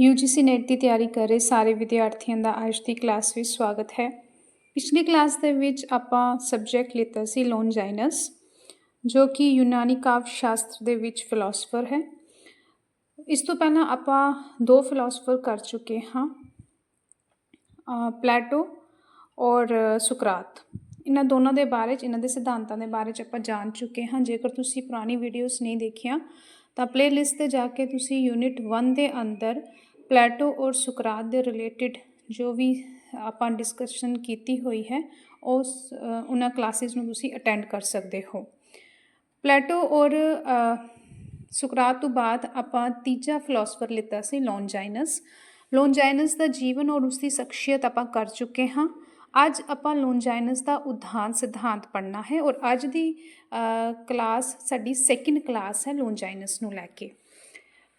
UGC net ਦੀ ਤਿਆਰੀ ਕਰ ਰਹੇ ਸਾਰੇ ਵਿਦਿਆਰਥੀਆਂ ਦਾ ਅੱਜ ਦੀ ਕਲਾਸ ਵਿੱਚ ਸਵਾਗਤ ਹੈ। ਪਿਛਲੀ ਕਲਾਸ ਦੇ ਵਿੱਚ ਆਪਾਂ ਸਬਜੈਕਟ ਲਿੱਤਾ ਸੀ ਲੋਨਜਾਈਨਸ ਜੋ ਕਿ ਯੂਨਾਨੀ ਕਾਵ ਸ਼ਾਸਤਰ ਦੇ ਵਿੱਚ ਫਿਲਾਸਫਰ ਹੈ। ਇਸ ਤੋਂ ਪਹਿਲਾਂ ਆਪਾਂ ਦੋ ਫਿਲਾਸਫਰ ਕਰ ਚੁੱਕੇ ਹਾਂ ਪਲੈਟੋ ਔਰ ਸੁਕਰਾਤ ਇਹਨਾਂ ਦੋਨਾਂ ਦੇ ਬਾਰੇ 'ਚ, ਇਹਨਾਂ ਦੇ ਸਿਧਾਂਤਾਂ ਦੇ ਬਾਰੇ 'ਚ ਆਪਾਂ ਜਾਣ ਚੁੱਕੇ ਹਾਂ। ਜੇਕਰ ਤੁਸੀਂ ਪੁਰਾਣੀ ਵੀਡੀਓਜ਼ ਨਹੀਂ ਦੇਖੀਆਂ, ਤਾਂ ਪਲੇਲਿਸਟ ਤੇ ਜਾ ਕੇ ਤੁਸੀਂ ਯੂਨਿਟ 1 ਦੇ ਅੰਦਰ ਪਲੈਟੋ ਔਰ ਸੁਕਰਾਤ ਦੇ ਰਿਲੇਟਡ ਜੋ ਵੀ ਆਪਾਂ ਡਿਸਕਸ਼ਨ ਕੀਤੀ ਹੋਈ ਹੈ ਉਸ ਉਹਨਾਂ ਕਲਾਸਿਸ ਨੂੰ ਤੁਸੀਂ ਅਟੈਂਡ ਕਰ ਸਕਦੇ ਹੋ। ਪਲੈਟੋ ਔਰ ਸੁਕਰਾਤ ਤੋਂ ਬਾਅਦ ਆਪਾਂ ਤੀਜਾ ਫਿਲਾਸਫਰ ਲਿੱਤਾ ਸੀ ਲੋਨਜਾਈਨਸ ਲੋਨਜਾਈਨਸ ਦਾ ਜੀਵਨ ਔਰ ਉਸ ਦੀ ਸ਼ਖਸੀਅਤ ਆਪਾਂ ਕਰ ਚੁੱਕੇ ਹਾਂ। ਅੱਜ ਆਪਾਂ ਲੋਨਜਾਈਨਸ ਦਾ ਉਦਾਹਰਨ ਸਿਧਾਂਤ ਪੜ੍ਹਨਾ ਹੈ ਔਰ ਅੱਜ ਦੀ ਕਲਾਸ ਸਾਡੀ ਸੈਕਿੰਡ ਕਲਾਸ ਹੈ ਲੋਨਜਾਈਨਸ ਨੂੰ ਲੈ ਕੇ।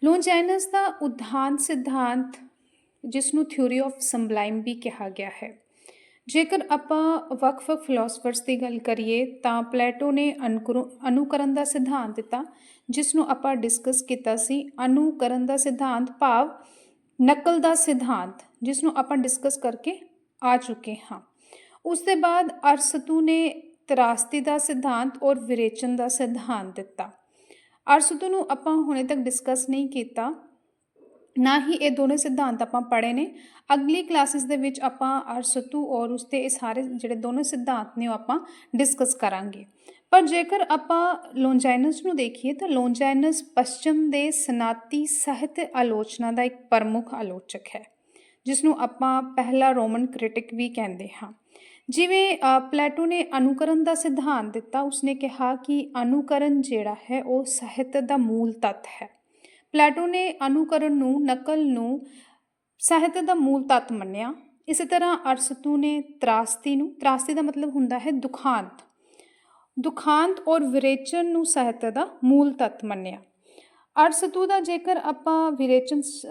ਲੋਨਜਾਈਨਸ ਦਾ ਉਦਾਨ ਸਿਧਾਂਤ, ਜਿਸ ਨੂੰ ਥਿਊਰੀ ਆਫ ਸੰਬਲਾਈਮ ਵੀ ਕਿਹਾ ਗਿਆ ਹੈ। ਜੇਕਰ ਆਪਾਂ ਵੱਖ-ਵੱਖ ਫਿਲਾਸਫਰਸ ਦੀ ਗੱਲ ਕਰੀਏ, ਤਾਂ ਪਲੈਟੋ ਨੇ ਅਨੁਕਰ- ਅਨੁਕਰਨ ਦਾ ਸਿਧਾਂਤ ਦਿੱਤਾ, ਜਿਸ ਨੂੰ ਆਪਾਂ ਡਿਸਕਸ ਕੀਤਾ ਸੀ। ਅਨੁਕਰਨ ਦਾ ਸਿਧਾਂਤ ਭਾਵ ਨਕਲ ਦਾ ਸਿਧਾਂਤ, ਜਿਸ ਨੂੰ ਆਪਾਂ ਡਿਸਕਸ ਕਰਕੇ ਆ ਚੁੱਕੇ ਹਾਂ। ਉਸ ਦੇ ਬਾਅਦ ਅਰਸਤੂ ਨੇ ਤਰਾਸਤੀ ਦਾ ਸਿਧਾਂਤ ਔਰ ਵਿਰੇਚਨ ਦਾ ਸਿਧਾਂਤ ਦਿੱਤਾ। ਅਰਸਤੂ ਨੂੰ ਆਪਾਂ ਹੁਣੇ ਤੱਕ ਡਿਸਕਸ ਨਹੀਂ ਕੀਤਾ। ਨਾ ਹੀ ਇਹ ਦੋਨੇ ਸਿਧਾਂਤ ਆਪਾਂ ਪੜ੍ਹੇ ਨੇ। ਅਗਲੀ ਕਲਾਸਿਸ ਦੇ ਵਿੱਚ ਆਪਾਂ ਅਰਸਤੂ ਔਰ ਉਸ ਇਹ ਸਾਰੇ ਜਿਹੜੇ ਦੋਨੇ ਸਿਧਾਂਤ ਨੇ ਉਹ ਆਪਾਂ ਡਿਸਕਸ ਕਰਾਂਗੇ। ਪਰ ਜੇਕਰ ਆਪਾਂ ਲੋਨਜਾਈਨਸ ਨੂੰ ਦੇਖੀਏ ਤਾਂ ਲੋਨਜਾਈਨਸ ਪੱਛਮ ਦੇ ਸਨਾਤੀ ਸਾਹਿਤ ਆਲੋਚਨਾ ਦਾ ਇੱਕ ਪ੍ਰਮੁੱਖ ਆਲੋਚਕ ਹੈ ਜਿਸ ਨੂੰ ਆਪਾਂ ਪਹਿਲਾ ਰੋਮਨ ਕ੍ਰਿਟਿਕ ਵੀ ਕਹਿੰਦੇ ਹਾਂ। ਜਿਵੇਂ ਪਲੈਟੋ ਨੇ ਅਨੁਕਰਨ ਦਾ ਸਿਧਾਂਤ ਦਿੱਤਾ, ਉਸਨੇ ਕਿਹਾ ਕਿ ਅਨੁਕਰਨ ਜਿਹੜਾ ਹੈ, ਉਹ ਸਾਹਿਤ ਦਾ ਮੂਲ ਤੱਤ ਹੈ। ਪਲੈਟੋ ਨੇ ਅਨੁਕਰਨ ਨੂੰ ਨਕਲ ਨੂੰ ਸਾਹਿਤ ਦਾ ਮੂਲ ਤੱਤ ਮੰਨਿਆ। ਇਸੇ ਤਰ੍ਹਾਂ ਅਰਸਤੂ ਨੇ ਤਰਾਸਤੀ ਨੂੰ, ਤਰਾਸਤੀ ਦਾ ਮਤਲਬ ਹੁੰਦਾ ਹੈ ਦੁਖਾਂਤ। ਦੁਖਾਂਤ ਔਰ ਵਿਰੇਚਨ ਨੂੰ ਸਾਹਿਤ ਦਾ ਮੂਲ ਤੱਤ ਮੰਨਿਆ। ਅਰਸਤੂ ਦਾ ਜੇਕਰ ਆਪਾਂ ਵਿਰੇਚਨ ਸ-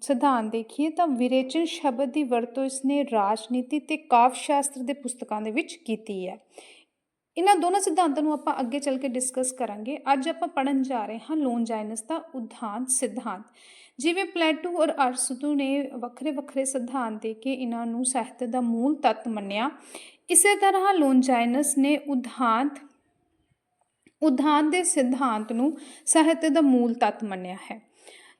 ਸਿਧਾਂਤ ਦੇਖੀਏ ਤਾਂ ਵਿਰੇਚਨ ਸ਼ਬਦ ਦੀ ਵਰਤੋਂ ਇਸਨੇ ਰਾਜਨੀਤੀ ਤੇ ਕਾਵਿ ਸ਼ਾਸਤਰ ਦੇ ਪੁਸਤਕਾਂ ਦੇ ਵਿੱਚ ਕੀਤੀ ਹੈ। ਇਹਨਾਂ ਦੋਨਾਂ ਸਿਧਾਂਤਾਂ ਨੂੰ ਆਪਾਂ ਅੱਗੇ ਚੱਲ ਕੇ ਡਿਸਕਸ ਕਰਾਂਗੇ। ਅੱਜ ਆਪਾਂ ਪੜਨ ਜਾ ਰਹੇ ਹਾਂ ਲੋਨਜਾਈਨਸ ਦਾ ਉਦਾਹਰਨ ਸਿਧਾਂਤ। ਜਿਵੇਂ ਪਲੈਟੋ ਔਰ ਅਰਸਤੂ ਨੇ ਵੱਖਰੇ ਵੱਖਰੇ ਸਿਧਾਂਤ ਦੇ ਕੇ ਇਹਨਾਂ ਨੂੰ ਸਾਹਿਤ ਦਾ ਮੂਲ ਤੱਤ ਮੰਨਿਆ। ਇਸੇ ਤਰ੍ਹਾਂ ਲੋਨਜਾਈਨਸ ਨੇ ਉਦਾਹਰਣ ਉਦਾਹਰਣ ਦੇ ਸਿਧਾਂਤ ਨੂੰ ਸਾਹਿਤ ਦਾ ਮੂਲ ਤੱਤ ਮੰਨਿਆ ਹੈ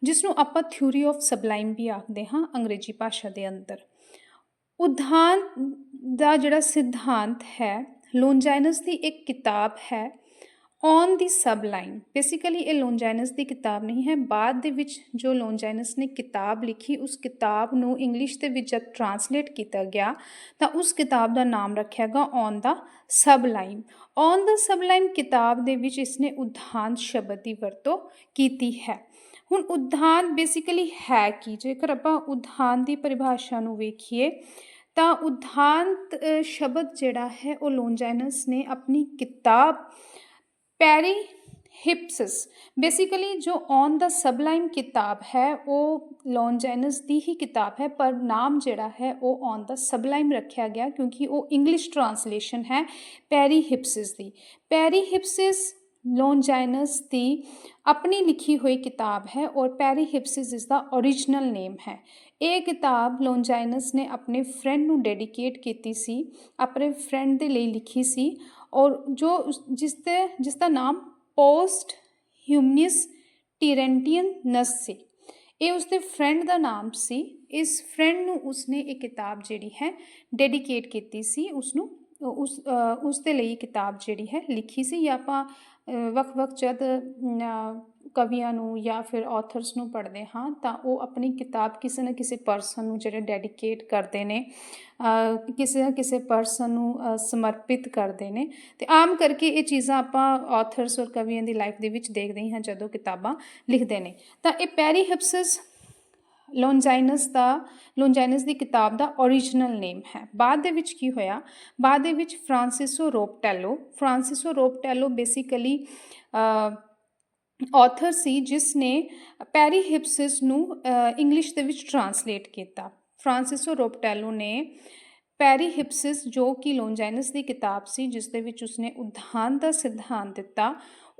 ਜਿਸ ਨੂੰ ਆਪਾਂ ਥਿਊਰੀ ਆਫ ਸਬਲਾਈਮ ਵੀ ਆਖਦੇ ਹਾਂ ਅੰਗਰੇਜ਼ੀ ਭਾਸ਼ਾ ਦੇ ਅੰਦਰ। ਉਦਾਹਰਣ ਦਾ ਜਿਹੜਾ ਸਿਧਾਂਤ ਹੈ ਲੋਨਜਾਈਨਸ ਦੀ ਇੱਕ ਕਿਤਾਬ ਹੈ on the sublime basically ਇਹ ਲੋਨਜਾਈਨਸ ਦੀ ਕਿਤਾਬ ਨਹੀਂ ਹੈ। ਬਾਅਦ ਦੇ ਵਿੱਚ ਜੋ ਲੋਨਜਾਈਨਸ ਨੇ ਕਿਤਾਬ ਲਿਖੀ, ਉਸ ਕਿਤਾਬ ਨੂੰ ਇੰਗਲਿਸ਼ ਦੇ ਵਿੱਚ ਜਦ ਟਰਾਂਸਲੇਟ ਕੀਤਾ ਗਿਆ, ਤਾਂ ਉਸ ਕਿਤਾਬ ਦਾ ਨਾਮ ਰੱਖਿਆ ਗਿਆ on the sublime on the sublime ਕਿਤਾਬ ਦੇ ਵਿੱਚ ਇਸਨੇ ਉਦਾਹਰਣ ਸ਼ਬਦ ਦੀ ਵਰਤੋਂ ਕੀਤੀ ਹੈ। ਹੁਣ ਉਦਾਹਰਣ ਬੇਸਿਕਲੀ ਹੈ ਕੀ? ਜੇਕਰ ਆਪਾਂ ਉਦਾਹਰਣ ਦੀ ਪਰਿਭਾਸ਼ਾ ਨੂੰ ਵੇਖੀਏ, ਤਾਂ ਉਦਾਹਰਣ ਸ਼ਬਦ ਜਿਹੜਾ ਹੈ, ਉਹ ਲੋਨਜਾਈਨਸ ਨੇ ਆਪਣੀ ਕਿਤਾਬ ਪੈਰੀ ਹਿਪਸਿਸ। ਬੇਸਿਕਲੀ ਜੋ ਔਨ ਦਾ ਸਬਲਾਈਮ ਕਿਤਾਬ ਹੈ, ਉਹ ਲੋਨਜਾਈਨਸ ਦੀ ਹੀ ਕਿਤਾਬ ਹੈ, ਪਰ ਨਾਮ ਜਿਹੜਾ ਹੈ, ਉਹ ਔਨ ਦਾ ਸਬਲਾਈਮ ਰੱਖਿਆ ਗਿਆ ਕਿਉਂਕਿ ਉਹ ਇੰਗਲਿਸ਼ ਟਰਾਂਸਲੇਸ਼ਨ ਹੈ ਪੈਰੀ ਹਿਪਸਿਸ ਦੀ। ਪੈਰੀ ਹਿਪਸਿਸ ਲੋਨਜਾਈਨਸ ਦੀ ਆਪਣੀ ਲਿਖੀ ਹੋਈ ਕਿਤਾਬ ਹੈ ਔਰ ਪੈਰੀ ਹਿਪਸਿਸ ਇਸ ਦਾ origignal ਨੇਮ ਹੈ ਇਹ ਕਿਤਾਬ ਲੋਨਜਾਈਨਸ ਨੇ ਆਪਣੇ ਫਰੈਂਡ ਨੂੰ ਡੈਡੀਕੇਟ ਕੀਤੀ ਸੀ ਆਪਣੇ ਫਰੈਂਡ ਦੇ ਲਈ ਲਿਖੀ ਸੀ ਔਰ ਜੋ ਉਸ- ਜਿਸ ਦੇ ਜਿਸ ਦਾ ਨਾਮ ਪੋਸਟ ਹਿਊਮਨਿਸ ਟਿਰੈਂਟੀਅਨ ਨਸ ਸੀ ਇਹ ਉਸਦੇ ਫਰੈਂਡ ਦਾ ਨਾਮ ਸੀ ਇਸ ਫਰੈਂਡ ਨੂੰ ਉਸਨੇ ਇਹ ਕਿਤਾਬ ਜਿਹੜੀ ਹੈ ਡੈਡੀਕੇਟ ਕੀਤੀ ਸੀ ਉਸ ਨੂੰ ਉਸ ਅ, ਉਸ ਦੇ ਲਈ ਇਹ ਕਿਤਾਬ ਜਿਹੜੀ ਹੈ ਲਿਖੀ ਸੀ ਜਾਂ ਆਪਾਂ ਅ, ਵੱਖ-ਵੱਖ ਜਦ ਕਵੀਆਂ ਨੂੰ ਜਾਂ ਫਿਰ ਆਥਰਸ ਨੂੰ ਪੜ੍ਹਦੇ ਹਾਂ, ਤਾਂ ਉਹ ਆਪਣੀ ਕਿਤਾਬ ਕਿਸੇ ਨਾ ਕਿਸੇ ਪਰਸਨ ਨੂੰ ਜਿਹੜੇ ਡੈਡੀਕੇਟ ਕਰਦੇ ਨੇ ਕਿਸੇ ਨਾ ਕਿਸੇ ਪਰਸਨ ਨੂੰ ਸਮਰਪਿਤ ਕਰਦੇ ਨੇ। ਤੇ ਆਮ ਕਰਕੇ ਇਹ ਚੀਜ਼ਾਂ ਆਪਾਂ ਆਥਰਸ ਔਰ ਕਵੀਆਂ ਦੀ ਲਾਈਫ ਦੇ ਵਿੱਚ ਦੇਖਦੇ ਹੀ ਹਾਂ ਜਦੋਂ ਕਿਤਾਬਾਂ ਲਿਖਦੇ ਨੇ। ਤਾਂ ਇਹ ਪੈਰੀ ਹਿਪਸਿਸ ਲੋਨਜਾਈਨਸ ਦਾ ਲੋਨਜਾਈਨਸ ਦੀ ਕਿਤਾਬ ਦਾ origignal ਨੇਮ ਹੈ। ਬਾਅਦ ਦੇ ਵਿੱਚ ਕੀ ਹੋਇਆ? ਬਾਅਦ ਦੇ ਵਿੱਚ ਫ੍ਰਾਂਸਿਸੋ ਰੋਪਟੈਲੋ ਫ੍ਰਾਂਸਿਸੋ ਰੋਪਟੈਲੋ ਬੇਸਿਕਲੀ ਆਥਰ ਸੀ, ਜਿਸ ਨੇ ਪੈਰੀ ਹਿਪਸਿਸ ਨੂੰ ਇੰਗਲਿਸ਼ ਦੇ ਵਿੱਚ ਟਰਾਂਸਲੇਟ ਕੀਤਾ। ਫ੍ਰਾਂਸਿਸੋ ਰੋਪਟੈਲੋ ਨੇ ਪੈਰੀ ਹਿਪਸਿਸ ਜੋ ਕਿ ਲੋਨਜਾਈਨਸ ਦੀ ਕਿਤਾਬ ਸੀ, ਜਿਸ ਦੇ ਵਿੱਚ ਉਸਨੇ ਉਦਾਹਰਣ ਦਾ ਸਿਧਾਂਤ ਦਿੱਤਾ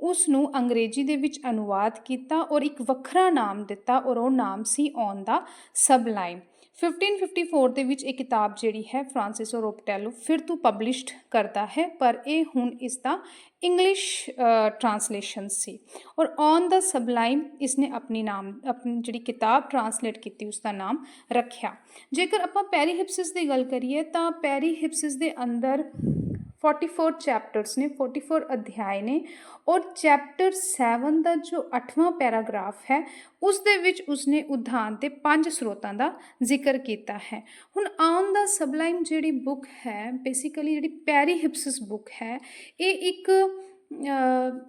ਉਸ ਨੂੰ ਅੰਗਰੇਜ਼ੀ ਦੇ ਵਿੱਚ ਅਨੁਵਾਦ ਕੀਤਾ ਔਰ ਇੱਕ ਵੱਖਰਾ ਨਾਮ ਦਿੱਤਾ ਔਰ ਉਹ ਨਾਮ ਸੀ ਔਨ ਦਾ ਸਬਲਾਈਮ। 1554 ਦੇ ਵਿੱਚ ਇਹ ਕਿਤਾਬ ਜਿਹੜੀ ਹੈ ਫ੍ਰਾਂਸਿਸ ਰੋਪਟੈਲੋ ਫਿਰ ਤੋਂ ਪਬਲਿਸ਼ਡ ਕਰਦਾ ਹੈ, ਪਰ ਇਹ ਹੁਣ ਇਸ ਦਾ ਇੰਗਲਿਸ਼ ਟਰਾਂਸਲੇਸ਼ਨ ਸੀ। ਔਰ ਔਨ ਦਾ ਸਬਲਾਈਮ ਇਸਨੇ ਆਪਣੀ ਨਾਮ, ਆਪਣੀ ਜਿਹੜੀ ਕਿਤਾਬ ਟਰਾਂਸਲੇਟ ਕੀਤੀ ਉਸ ਦਾ ਨਾਮ ਰੱਖਿਆ। ਜੇਕਰ ਆਪਾਂ ਪੈਰੀਹਿਪਸਿਸ ਦੀ ਗੱਲ ਕਰੀਏ ਤਾਂ ਪੈਰੀਹਿਪਸਿਸ ਦੇ ਅੰਦਰ 44 ਚੈਪਟਰਸ ਨੇ 44 ਅਧਿਆਏ ਨੇ ਔਰ ਚੈਪਟਰ 7 ਦਾ ਜੋ 8ਵਾਂ ਪੈਰਾਗ੍ਰਾਫ ਹੈ, ਉਸ ਦੇ ਵਿੱਚ ਉਸਨੇ ਉਦਾਹਰਨ ਤੇ ਪੰਜ ਸਰੋਤਾਂ ਦਾ ਜ਼ਿਕਰ ਕੀਤਾ ਹੈ। ਹੁਣ ਆਨ ਦਾ ਸਬਲਾਈਮ ਜਿਹੜੀ ਬੁੱਕ ਹੈ ਬੇਸਿਕਲੀ ਜਿਹੜੀ ਪੈਰੀ ਪੈਰੀਹਿਪਸਿਸ ਬੁੱਕ ਹੈ, ਇਹ ਇੱਕ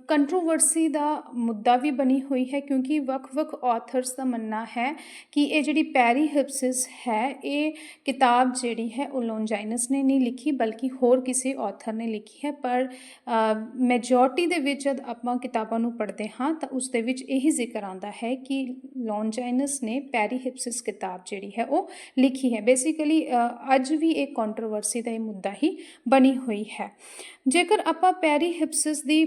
ਕੰਟਰੋਵਰਸੀ ਦਾ ਮੁੱਦਾ ਵੀ ਬਣੀ ਹੋਈ ਹੈ ਕਿਉਂਕਿ ਵੱਖ-ਵੱਖ ਆਥਰਸ ਦਾ ਮੰਨਣਾ ਹੈ ਕਿ ਇਹ ਜਿਹੜੀ ਪੈਰੀਹਿਪਸਿਸ ਹੈ, ਇਹ ਕਿਤਾਬ ਜਿਹੜੀ ਹੈ ਉਹ ਲੋਨਜਾਈਨਸ ਨੇ ਨਹੀਂ ਲਿਖੀ, ਬਲਕਿ ਹੋਰ ਕਿਸੇ ਆਥਰ ਨੇ ਲਿਖੀ ਹੈ। ਪਰ ਮੈਜੋਰਟੀ ਦੇ ਵਿੱਚ ਜਦ ਆਪਾਂ ਕਿਤਾਬਾਂ ਨੂੰ ਪੜ੍ਹਦੇ ਹਾਂ, ਤਾਂ ਉਸ ਦੇ ਵਿੱਚ ਇਹੀ ਜ਼ਿਕਰ ਆਉਂਦਾ ਹੈ ਕਿ ਲੋਨਜਾਈਨਸ ਨੇ ਪੈਰੀਹਿਪਸਿਸ ਕਿਤਾਬ ਜਿਹੜੀ ਹੈ ਉਹ ਲਿਖੀ ਹੈ। ਬੇਸਿਕਲੀ ਅੱਜ ਵੀ ਇਹ ਕੰਟਰੋਵਰਸੀ ਦਾ ਇਹ ਮੁੱਦਾ ਹੀ ਬਣੀ ਹੋਈ ਹੈ। ਜੇਕਰ ਆਪਾਂ ਪੈਰੀਹਿਪਸਿਸ ਦੀ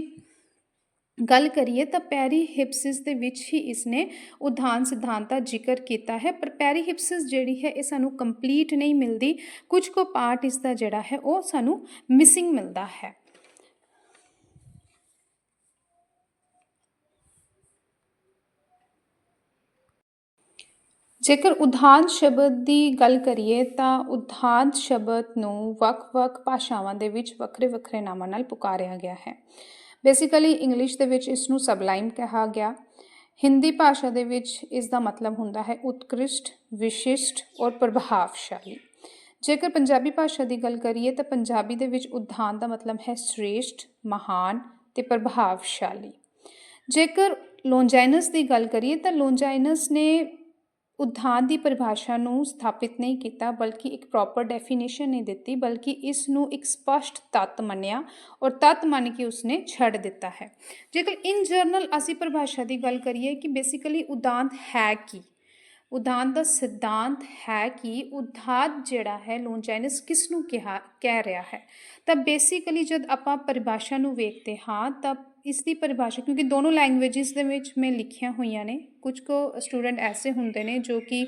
ਗੱਲ ਕਰੀਏ ਤਾਂ ਪੈਰੀਹਿਪਸਿਸ ਦੇ ਵਿੱਚ ਹੀ ਇਸਨੇ ਉਦਾਹਰਨ ਸਿਧਾਂਤ ਦਾ ਜ਼ਿਕਰ ਕੀਤਾ ਹੈ, ਪਰ ਪੈਰੀਹਿਪਸਿਸ ਜਿਹੜੀ ਹੈ ਇਹ ਸਾਨੂੰ ਕੰਪਲੀਟ ਨਹੀਂ ਮਿਲਦੀ। ਕੁਝ ਕੋ ਪਾਰਟ ਇਸ ਦਾ ਜਿਹੜਾ ਹੈ ਉਹ ਸਾਨੂੰ ਮਿਸਿੰਗ ਮਿਲਦਾ ਹੈ। ਜੇਕਰ ਉਦਾਹਰਨ ਸ਼ਬਦ ਦੀ ਗੱਲ ਕਰੀਏ ਤਾਂ ਉਦਾਹਰਨ ਸ਼ਬਦ ਨੂੰ ਵੱਖ-ਵੱਖ ਭਾਸ਼ਾਵਾਂ ਦੇ ਵਿੱਚ ਵੱਖਰੇ-ਵੱਖਰੇ ਨਾਮਾਂ ਨਾਲ ਪੁਕਾਰਿਆ ਗਿਆ ਹੈ। ਬੇਸਿਕਲੀ ਇੰਗਲਿਸ਼ ਦੇ ਵਿੱਚ ਇਸ ਨੂੰ ਸਬਲਾਈਮ ਕਿਹਾ ਗਿਆ। ਹਿੰਦੀ ਭਾਸ਼ਾ ਦੇ ਵਿੱਚ ਇਸ ਦਾ ਮਤਲਬ ਹੁੰਦਾ ਹੈ ਉਤਕ੍ਰਿਸ਼ਟ, ਵਿਸ਼ਿਸ਼ਟ ਔਰ ਪ੍ਰਭਾਵਸ਼ਾਲੀ। ਜੇਕਰ ਪੰਜਾਬੀ ਭਾਸ਼ਾ ਦੀ ਗੱਲ ਕਰੀਏ ਤਾਂ ਪੰਜਾਬੀ ਦੇ ਵਿੱਚ ਉਦਾਹਰਨ ਦਾ ਮਤਲਬ ਹੈ ਸ੍ਰੇਸ਼ਟ, ਮਹਾਨ ਤੇ ਪ੍ਰਭਾਵਸ਼ਾਲੀ। ਜੇਕਰ ਲੋਂਜਾਈਨਸ ਦੀ ਗੱਲ ਕਰੀਏ ਤਾਂ ਲੋਨਜਾਈਨਸ ਨੇ ਉਦਾਹਰਨ ਦੀ ਪਰਿਭਾਸ਼ਾ ਨੂੰ ਸਥਾਪਿਤ ਨਹੀਂ ਕੀਤਾ, ਬਲਕਿ ਇੱਕ ਪ੍ਰੋਪਰ ਡੈਫੀਨੇਸ਼ਨ ਨਹੀਂ ਦਿੱਤੀ, ਬਲਕਿ ਇਸ ਨੂੰ ਇੱਕ ਸਪਸ਼ਟ ਤੱਤ ਮੰਨਿਆ ਔਰ ਤੱਤ ਮੰਨ ਕੇ ਉਸਨੇ ਛੱਡ ਦਿੱਤਾ ਹੈ। ਜੇਕਰ ਇਨ ਜਰਨਲ ਅਸੀਂ ਪਰਿਭਾਸ਼ਾ ਦੀ ਗੱਲ ਕਰੀਏ ਕਿ ਬੇਸਿਕਲੀ ਉਦਾਂਤ ਹੈ ਕੀ? ਉਦਾਂਤ ਦਾ ਸਿਧਾਂਤ ਹੈ ਕਿ ਉਦਾਤ ਜਿਹੜਾ ਹੈ ਲੋਨਜਾਈਨਸ ਕਿਸ ਨੂੰ ਕਿਹਾ, ਕਹਿ ਰਿਹਾ ਹੈ? ਤਾਂ ਬੇਸਿਕਲੀ ਜਦ ਆਪਾਂ ਪਰਿਭਾਸ਼ਾ ਨੂੰ ਵੇਖਦੇ ਹਾਂ, ਤਾਂ ਇਸ ਦੀ ਪਰਿਭਾਸ਼ਾ, ਕਿਉਂਕਿ ਦੋਨੋਂ ਲੈਂਗੁਏਜਸ ਦੇ ਵਿੱਚ ਮੈਂ ਲਿਖੀਆਂ ਹੋਈਆਂ ਨੇ। ਕੁਝ ਕੋ ਸਟੂਡੈਂਟ ਐਸੇ ਹੁੰਦੇ ਨੇ ਜੋ ਕਿ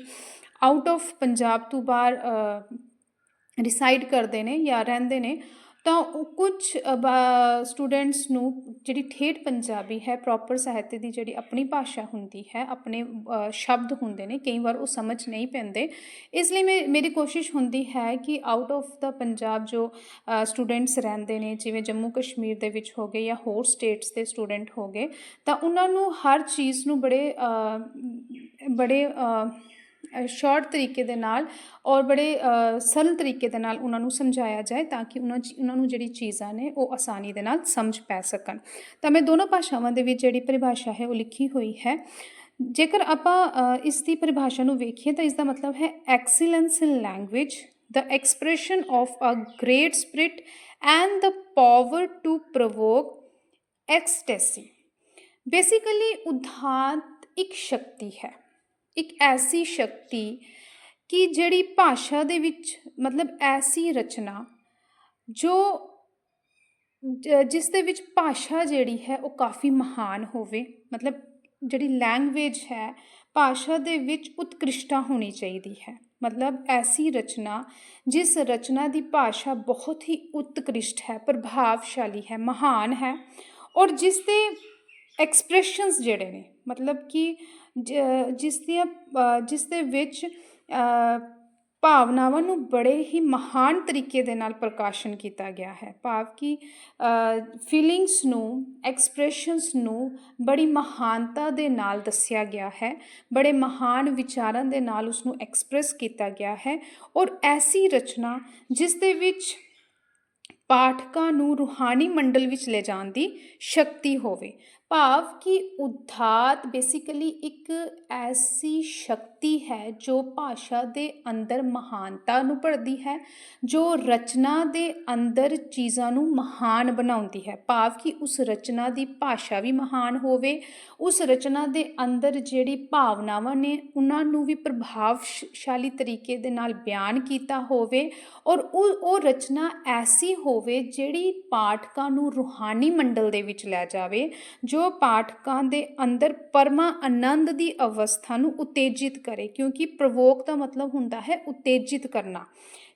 ਆਊਟ ਆਫ ਪੰਜਾਬ ਤੋਂ ਬਾਹਰ ਰਿਸਾਈਡ ਕਰਦੇ ਨੇ ਜਾਂ ਰਹਿੰਦੇ ਨੇ। ਤਾਂ ਉਹ ਕੁਝ ਸਟੂਡੈਂਟਸ ਨੂੰ ਜਿਹੜੀ ਠੇਠ ਪੰਜਾਬੀ ਹੈ ਪ੍ਰੋਪਰ ਸਾਹਿਤ ਦੀ ਜਿਹੜੀ ਆਪਣੀ ਭਾਸ਼ਾ ਹੁੰਦੀ ਹੈ, ਆਪਣੇ ਸ਼ਬਦ ਹੁੰਦੇ ਨੇ, ਕਈ ਵਾਰ ਉਹ ਸਮਝ ਨਹੀਂ ਪੈਂਦੇ। ਇਸ ਲਈ ਮੈਂ, ਮੇਰੀ ਕੋਸ਼ਿਸ਼ ਹੁੰਦੀ ਹੈ ਕਿ ਆਊਟ ਆਫ ਦਾ ਪੰਜਾਬ ਜੋ ਸਟੂਡੈਂਟਸ ਰਹਿੰਦੇ ਨੇ, ਜਿਵੇਂ ਜੰਮੂ ਕਸ਼ਮੀਰ ਦੇ ਵਿੱਚ ਹੋ ਗਏ ਜਾਂ ਹੋਰ ਸਟੇਟਸ ਦੇ ਸਟੂਡੈਂਟ ਹੋ ਗਏ, ਤਾਂ ਉਹਨਾਂ ਨੂੰ ਹਰ ਚੀਜ਼ ਨੂੰ ਬੜੇ ਬੜੇ ਸ਼ਾਰਟ ਤਰੀਕੇ ਦੇ ਨਾਲ ਔਰ ਬੜੇ ਸਰਲ ਤਰੀਕੇ ਦੇ ਨਾਲ ਉਹਨਾਂ ਨੂੰ ਸਮਝਾਇਆ ਜਾਏ ਤਾਂ ਕਿ ਉਹਨਾਂ ਉਹਨਾਂ ਨੂੰ ਜਿਹੜੀ ਚੀਜ਼ਾਂ ਨੇ ਉਹ ਆਸਾਨੀ ਦੇ ਨਾਲ ਸਮਝ ਪੈ ਸਕਣ। ਤਾਂ ਮੈਂ ਦੋਨੋਂ ਭਾਸ਼ਾਵਾਂ ਦੇ ਵਿੱਚ ਜਿਹੜੀ ਪਰਿਭਾਸ਼ਾ ਹੈ ਉਹ ਲਿਖੀ ਹੋਈ ਹੈ। ਜੇਕਰ ਆਪਾਂ ਇਸ ਦੀ ਪਰਿਭਾਸ਼ਾ ਨੂੰ ਵੇਖੀਏ ਤਾਂ ਇਸ ਦਾ ਮਤਲਬ ਹੈ excellence in language the expression of a great spirit and the power to provoke ecstasy basically ਉਦਾਤ ਇੱਕ ਸ਼ਕਤੀ ਹੈ ਇੱਕ ਐਸੀ ਸ਼ਕਤੀ ਕਿ ਜਿਹੜੀ ਭਾਸ਼ਾ ਦੇ ਵਿੱਚ ਮਤਲਬ ਐਸੀ ਰਚਨਾ ਜੋ ਜਿਸ ਦੇ ਵਿੱਚ ਭਾਸ਼ਾ ਜਿਹੜੀ ਹੈ ਉਹ ਕਾਫੀ ਮਹਾਨ ਹੋਵੇ, ਮਤਲਬ ਜਿਹੜੀ ਲੈਂਗੁਏਜ ਹੈ, ਭਾਸ਼ਾ ਦੇ ਵਿੱਚ ਉਤਕ੍ਰਿਸ਼ਟਾ ਹੋਣੀ ਚਾਹੀਦੀ ਹੈ। ਮਤਲਬ ਐਸੀ ਰਚਨਾ ਜਿਸ ਰਚਨਾ ਦੀ ਭਾਸ਼ਾ ਬਹੁਤ ਹੀ ਉਤਕ੍ਰਿਸ਼ਟ ਹੈ, ਪ੍ਰਭਾਵਸ਼ਾਲੀ ਹੈ, ਮਹਾਨ ਹੈ ਔਰ ਜਿਸ ਦੇ ਐਕਸਪ੍ਰੈਸ਼ਨਸ ਜਿਹੜੇ ਨੇ, ਮਤਲਬ ਕਿ ਜਿਸ ਦੀਆਂ ਜਿਸ ਦੇ ਵਿੱਚ ਭਾਵਨਾਵਾਂ ਨੂੰ ਬੜੇ ਹੀ ਮਹਾਨ ਤਰੀਕੇ ਦੇ ਨਾਲ ਪ੍ਰਕਾਸ਼ਨ ਕੀਤਾ ਗਿਆ ਹੈ। ਭਾਵ ਕਿ ਫੀਲਿੰਗਸ ਨੂੰ ਐਕਸਪ੍ਰੈਸ਼ਨਸ ਨੂੰ ਬੜੀ ਮਹਾਨਤਾ ਦੇ ਨਾਲ ਦੱਸਿਆ ਗਿਆ ਹੈ, ਬੜੇ ਮਹਾਨ ਵਿਚਾਰਾਂ ਦੇ ਨਾਲ ਉਸ ਨੂੰ ਐਕਸਪ੍ਰੈਸ ਕੀਤਾ ਗਿਆ ਹੈ ਔਰ ਐਸੀ ਰਚਨਾ ਜਿਸ ਦੇ ਵਿੱਚ ਪਾਠਕਾਂ ਨੂੰ ਰੂਹਾਨੀ ਮੰਡਲ ਵਿੱਚ ਲੈ ਜਾਣ ਦੀ ਸ਼ਕਤੀ ਹੋਵੇ। ਭਾਵ ਕਿ ਉਦਾਤ ਬੇਸਿਕਲੀ ਇੱਕ ਐਸੀ ਸ਼ਕਤੀ ਹੈ ਜੋ ਭਾਸ਼ਾ ਦੇ ਅੰਦਰ ਮਹਾਨਤਾ ਨੂੰ ਭਰਦੀ ਹੈ, ਜੋ ਰਚਨਾ ਦੇ ਅੰਦਰ ਚੀਜ਼ਾਂ ਨੂੰ ਮਹਾਨ ਬਣਾਉਂਦੀ ਹੈ। ਭਾਵ ਕਿ ਉਸ ਰਚਨਾ ਦੀ ਭਾਸ਼ਾ ਵੀ ਮਹਾਨ ਹੋਵੇ, ਉਸ ਰਚਨਾ ਦੇ ਅੰਦਰ ਜਿਹੜੀ ਭਾਵਨਾਵਾਂ ਨੇ, ਉਹਨਾਂ ਨੂੰ ਵੀ ਪ੍ਰਭਾਵਸ਼ਾਲੀ ਤਰੀਕੇ ਦੇ ਨਾਲ ਬਿਆਨ ਕੀਤਾ ਹੋਵੇ ਔਰ ਉਹ ਉਹ ਰਚਨਾ ਐਸੀ ਹੋਵੇ ਜਿਹੜੀ ਪਾਠਕਾਂ ਨੂੰ ਰੂਹਾਨੀ ਮੰਡਲ ਦੇ ਵਿੱਚ ਲੈ ਜਾਵੇ, ਜੋ ਪਾਠਕਾਂ ਦੇ ਅੰਦਰ ਪਰਮਾ ਆਨੰਦ ਦੀ ਅਵਸਥਾ ਨੂੰ ਉਤੇਜਿਤ ਕਰੇ, ਕਿਉਂਕਿ ਪ੍ਰਵੋਕ ਦਾ ਮਤਲਬ ਹੁੰਦਾ ਹੈ ਉਤੇਜਿਤ ਕਰਨਾ,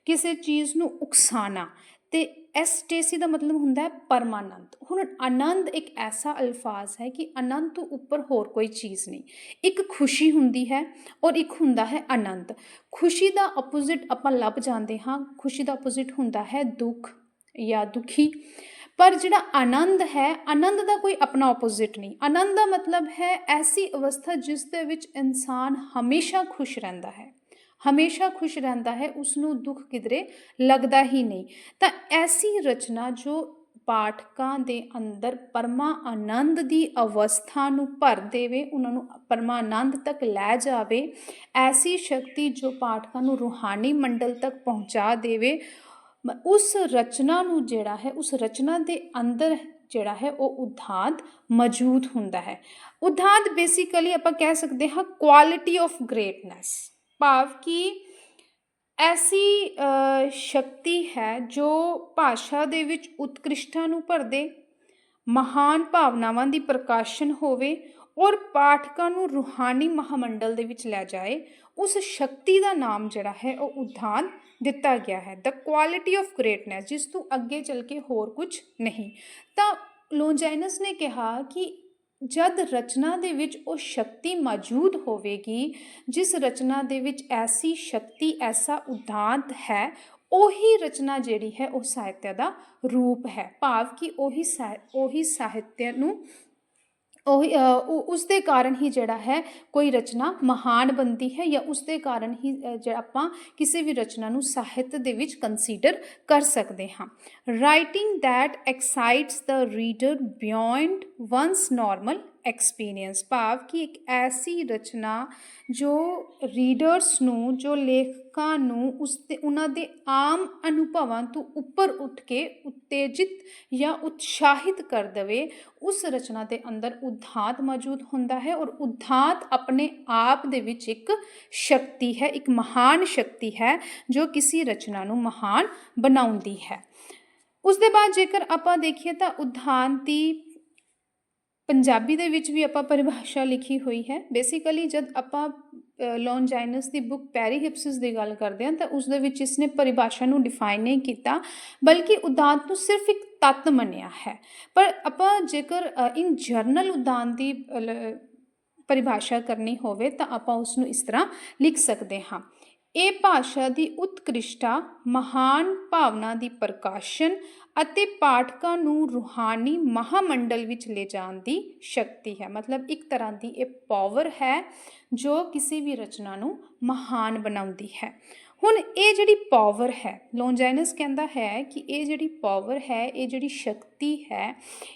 ਕਿਸੇ ਚੀਜ਼ ਨੂੰ ਉਕਸਾਣਾ ਤੇ ਐਸਟੇਸੀ ਦਾ ਮਤਲਬ ਹੁੰਦਾ ਹੈ ਪਰਮਾਨੰਦ। ਹੁਣ ਆਨੰਦ ਇੱਕ ਐਸਾ ਅਲਫਾਜ਼ ਹੈ ਕਿ ਆਨੰਦ ਤੋਂ ਉੱਪਰ ਹੋਰ ਕੋਈ ਚੀਜ਼ ਨਹੀਂ। ਇੱਕ ਖੁਸ਼ੀ ਹੁੰਦੀ ਹੈ ਔਰ ਇੱਕ ਹੁੰਦਾ ਹੈ ਆਨੰਦ। ਖੁਸ਼ੀ ਦਾ ਆਪੋਜ਼ਿਟ ਆਪਾਂ ਲੱਭ ਜਾਂਦੇ ਹਾਂ, ਖੁਸ਼ੀ ਦਾ ਆਪੋਜ਼ਿਟ ਹੁੰਦਾ ਹੈ ਦੁੱਖ ਜਾਂ ਦੁਖੀ। ਪਰ ਜਿਹੜਾ ਆਨੰਦ ਹੈ, ਆਨੰਦ ਦਾ ਕੋਈ ਆਪਣਾ ਆਪੋਜ਼ਿਟ ਨਹੀਂ। ਆਨੰਦ ਦਾ ਮਤਲਬ ਹੈ ਐਸੀ ਅਵਸਥਾ ਜਿਸ ਦੇ ਵਿੱਚ ਇਨਸਾਨ ਹਮੇਸ਼ਾ ਖੁਸ਼ ਰਹਿੰਦਾ ਹੈ। ਹਮੇਸ਼ਾ ਖੁਸ਼ ਰਹਿੰਦਾ ਹੈ ਉਸ ਨੂੰ ਦੁੱਖ ਕਿਧਰੇ ਲੱਗਦਾ ਹੀ ਨਹੀਂ। ਤਾਂ ਐਸੀ ਰਚਨਾ ਜੋ ਪਾਠਕਾਂ ਦੇ ਅੰਦਰ ਪਰਮਾ ਆਨੰਦ ਦੀ ਅਵਸਥਾ ਨੂੰ ਭਰ ਦੇਵੇ, ਉਹਨਾਂ ਨੂੰ ਪਰਮਾ ਆਨੰਦ ਤੱਕ ਲੈ ਜਾਵੇ, ਐਸੀ ਸ਼ਕਤੀ ਜੋ ਪਾਠਕਾਂ ਨੂੰ ਰੂਹਾਨੀ ਮੰਡਲ ਤੱਕ ਪਹੁੰਚਾ ਦੇਵੇ ਉਸ ਰਚਨਾ ਨੂੰ ਜਿਹੜਾ ਹੈ, ਉਸ ਰਚਨਾ ਦੇ ਅੰਦਰ ਜਿਹੜਾ ਹੈ, ਉਹ ਉਦਾਂਤ ਮੌਜੂਦ ਹੁੰਦਾ ਹੈ। ਉਦਾਂਤ ਬੇਸਿਕਲੀ ਆਪਾਂ ਕਹਿ ਸਕਦੇ ਹਾਂ ਕੁਆਲਿਟੀ ਆਫ ਗ੍ਰੇਟਨੈਸ ਭਾਵ ਕਿ ਐਸੀ ਸ਼ਕਤੀ ਹੈ ਜੋ ਭਾਸ਼ਾ ਦੇ ਵਿੱਚ ਉਤਕ੍ਰਿਸ਼ਟਤਾ ਨੂੰ ਭਰਦੇ, ਮਹਾਨ ਭਾਵਨਾਵਾਂ ਦੀ ਪ੍ਰਕਾਸ਼ਨ ਹੋਵੇ ਔਰ ਪਾਠਕਾਂ ਨੂੰ ਰੂਹਾਨੀ ਮਹਾਮੰਡਲ ਦੇ ਵਿੱਚ ਲੈ ਜਾਏ, ਉਸ ਸ਼ਕਤੀ ਦਾ ਨਾਮ ਜਿਹੜਾ ਹੈ ਉਹ ਉਦਾਨ ਦਿੱਤਾ ਗਿਆ ਹੈ। ਦ ਕੁਆਲਿਟੀ ਆਫ ਗ੍ਰੇਟਨੈਸ ਜਿਸ ਤੋਂ ਅੱਗੇ ਚੱਲ ਕੇ ਹੋਰ ਕੁਝ ਨਹੀਂ। ਤਾਂ ਲੋਂਜਾਈਨਸ ਨੇ ਕਿਹਾ ਕਿ ਜਦ ਰਚਨਾ ਦੇ ਵਿੱਚ ਉਹ ਸ਼ਕਤੀ ਮੌਜੂਦ ਹੋਵੇਗੀ, ਜਿਸ ਰਚਨਾ ਦੇ ਵਿੱਚ ਐਸੀ ਸ਼ਕਤੀ, ਐਸਾ ਉਦਾਂਤ ਹੈ, ਉਹੀ ਰਚਨਾ ਜਿਹੜੀ ਹੈ ਉਹ ਸਾਹਿਤਿਆ ਦਾ ਰੂਪ ਹੈ। ਭਾਵ ਕਿ ਉਹੀ ਸਾਹਿ- ਉਹੀ ਸਾਹਿਤਿਆ ਨੂੰ ਉਹੀ ਉਹ- ਉਸ ਦੇ ਕਾਰਨ ਹੀ ਜਿਹੜਾ ਹੈ ਕੋਈ ਰਚਨਾ ਮਹਾਨ ਬਣਦੀ ਹੈ ਜਾਂ ਉਸ ਦੇ ਕਾਰਨ ਹੀ ਅ, ਜਿਹੜਾ ਆਪਾਂ ਕਿਸੇ ਵੀ ਰਚਨਾ ਨੂੰ ਸਾਹਿਤ ਦੇ ਵਿੱਚ ਕੰਸੀਡਰ ਕਰ ਸਕਦੇ ਹਾਂ। Writing that excites the reader beyond one's normal experience ਭਾਵ ਕਿ ਇੱਕ ਐਸੀ ਰਚਨਾ ਜੋ ਰੀਡਰਸ ਨੂੰ, ਜੋ ਲੇਖਕਾਂ ਨੂੰ, ਉਸ ਤੇ, ਉਹਨਾਂ ਦੇ ਆਮ ਅਨੁਭਵਾਂ ਤੋਂ ਉੱਪਰ ਉੱਠ ਕੇ ਉਤੇਜਿਤ ਜਾਂ ਉਤਸ਼ਾਹਿਤ ਕਰ ਦੇਵੇ, ਉਸ ਰਚਨਾ ਦੇ ਅੰਦਰ ਉਦਾਤ ਮੌਜੂਦ ਹੁੰਦਾ ਹੈ ਔਰ ਉਦਾਤ ਆਪਣੇ ਆਪ ਦੇ ਵਿੱਚ ਇੱਕ ਸ਼ਕਤੀ ਹੈ, ਇੱਕ ਮਹਾਨ ਸ਼ਕਤੀ ਹੈ, ਜੋ ਕਿਸੇ ਰਚਨਾ ਨੂੰ ਮਹਾਨ ਬਣਾਉਂਦੀ ਹੈ। ਉਸ ਦੇ ਬਾਅਦ ਜੇਕਰ ਆਪਾਂ ਦੇਖੀਏ ਤਾਂ ਉਦਾਨ ਦੀ ਪੰਜਾਬੀ ਦੇ ਵਿੱਚ ਵੀ ਆਪਾਂ ਪਰਿਭਾਸ਼ਾ ਲਿਖੀ ਹੋਈ ਹੈ। ਬੇਸਿਕਲੀ ਜਦ ਆਪਾਂ ਲੌਨਜਾਈਨਸ ਦੀ ਬੁੱਕ ਪੈਰੀਹਿਪਸਿਸ ਦੀ ਗੱਲ ਕਰਦੇ ਹਾਂ, ਤਾਂ ਉਸ ਦੇ ਵਿੱਚ ਇਸਨੇ ਪਰਿਭਾਸ਼ਾ ਨੂੰ ਡਿਫਾਈਨ ਨਹੀਂ ਕੀਤਾ, ਬਲਕਿ ਉਦਾਂਤ ਨੂੰ ਸਿਰਫ ਇੱਕ ਤੱਤ ਮੰਨਿਆ ਹੈ। ਪਰ ਆਪਾਂ ਜੇਕਰ ਇਨ ਜਰਨਲ ਉਦਾਂਤ ਦੀ ਪਰਿਭਾਸ਼ਾ ਕਰਨੀ ਹੋਵੇ, ਤਾਂ ਆਪਾਂ ਉਸ ਨੂੰ ਇਸ ਤਰ੍ਹਾਂ ਲਿਖ ਸਕਦੇ ਹਾਂ। ਇਹ ਭਾਸ਼ਾ ਦੀ ਉਤਕ੍ਰਿਸ਼ਟਾ ਮਹਾਨ ਭਾਵਨਾ ਦੀ ਪ੍ਰਕਾਸ਼ਨ ਅਤੇ ਪਾਠਕਾਂ ਨੂੰ ਰੂਹਾਨੀ ਮਹਾਮੰਡਲ ਵਿੱਚ ਲੈ ਜਾਣ ਦੀ ਸ਼ਕਤੀ ਹੈ। ਮਤਲਬ ਇੱਕ ਤਰ੍ਹਾਂ ਦੀ ਇਹ ਪਾਵਰ ਹੈ ਜੋ ਕਿਸੇ ਵੀ ਰਚਨਾ ਨੂੰ ਮਹਾਨ ਬਣਾਉਂਦੀ ਹੈ। ਹੁਣ ਇਹ ਜਿਹੜੀ ਪਾਵਰ ਹੈ ਲੋਨਜਾਈਨਸ ਕਹਿੰਦਾ ਹੈ ਕਿ ਇਹ ਜਿਹੜੀ ਪਾਵਰ ਹੈ, ਇਹ ਜਿਹੜੀ ਸ਼ਕਤੀ ਹੈ।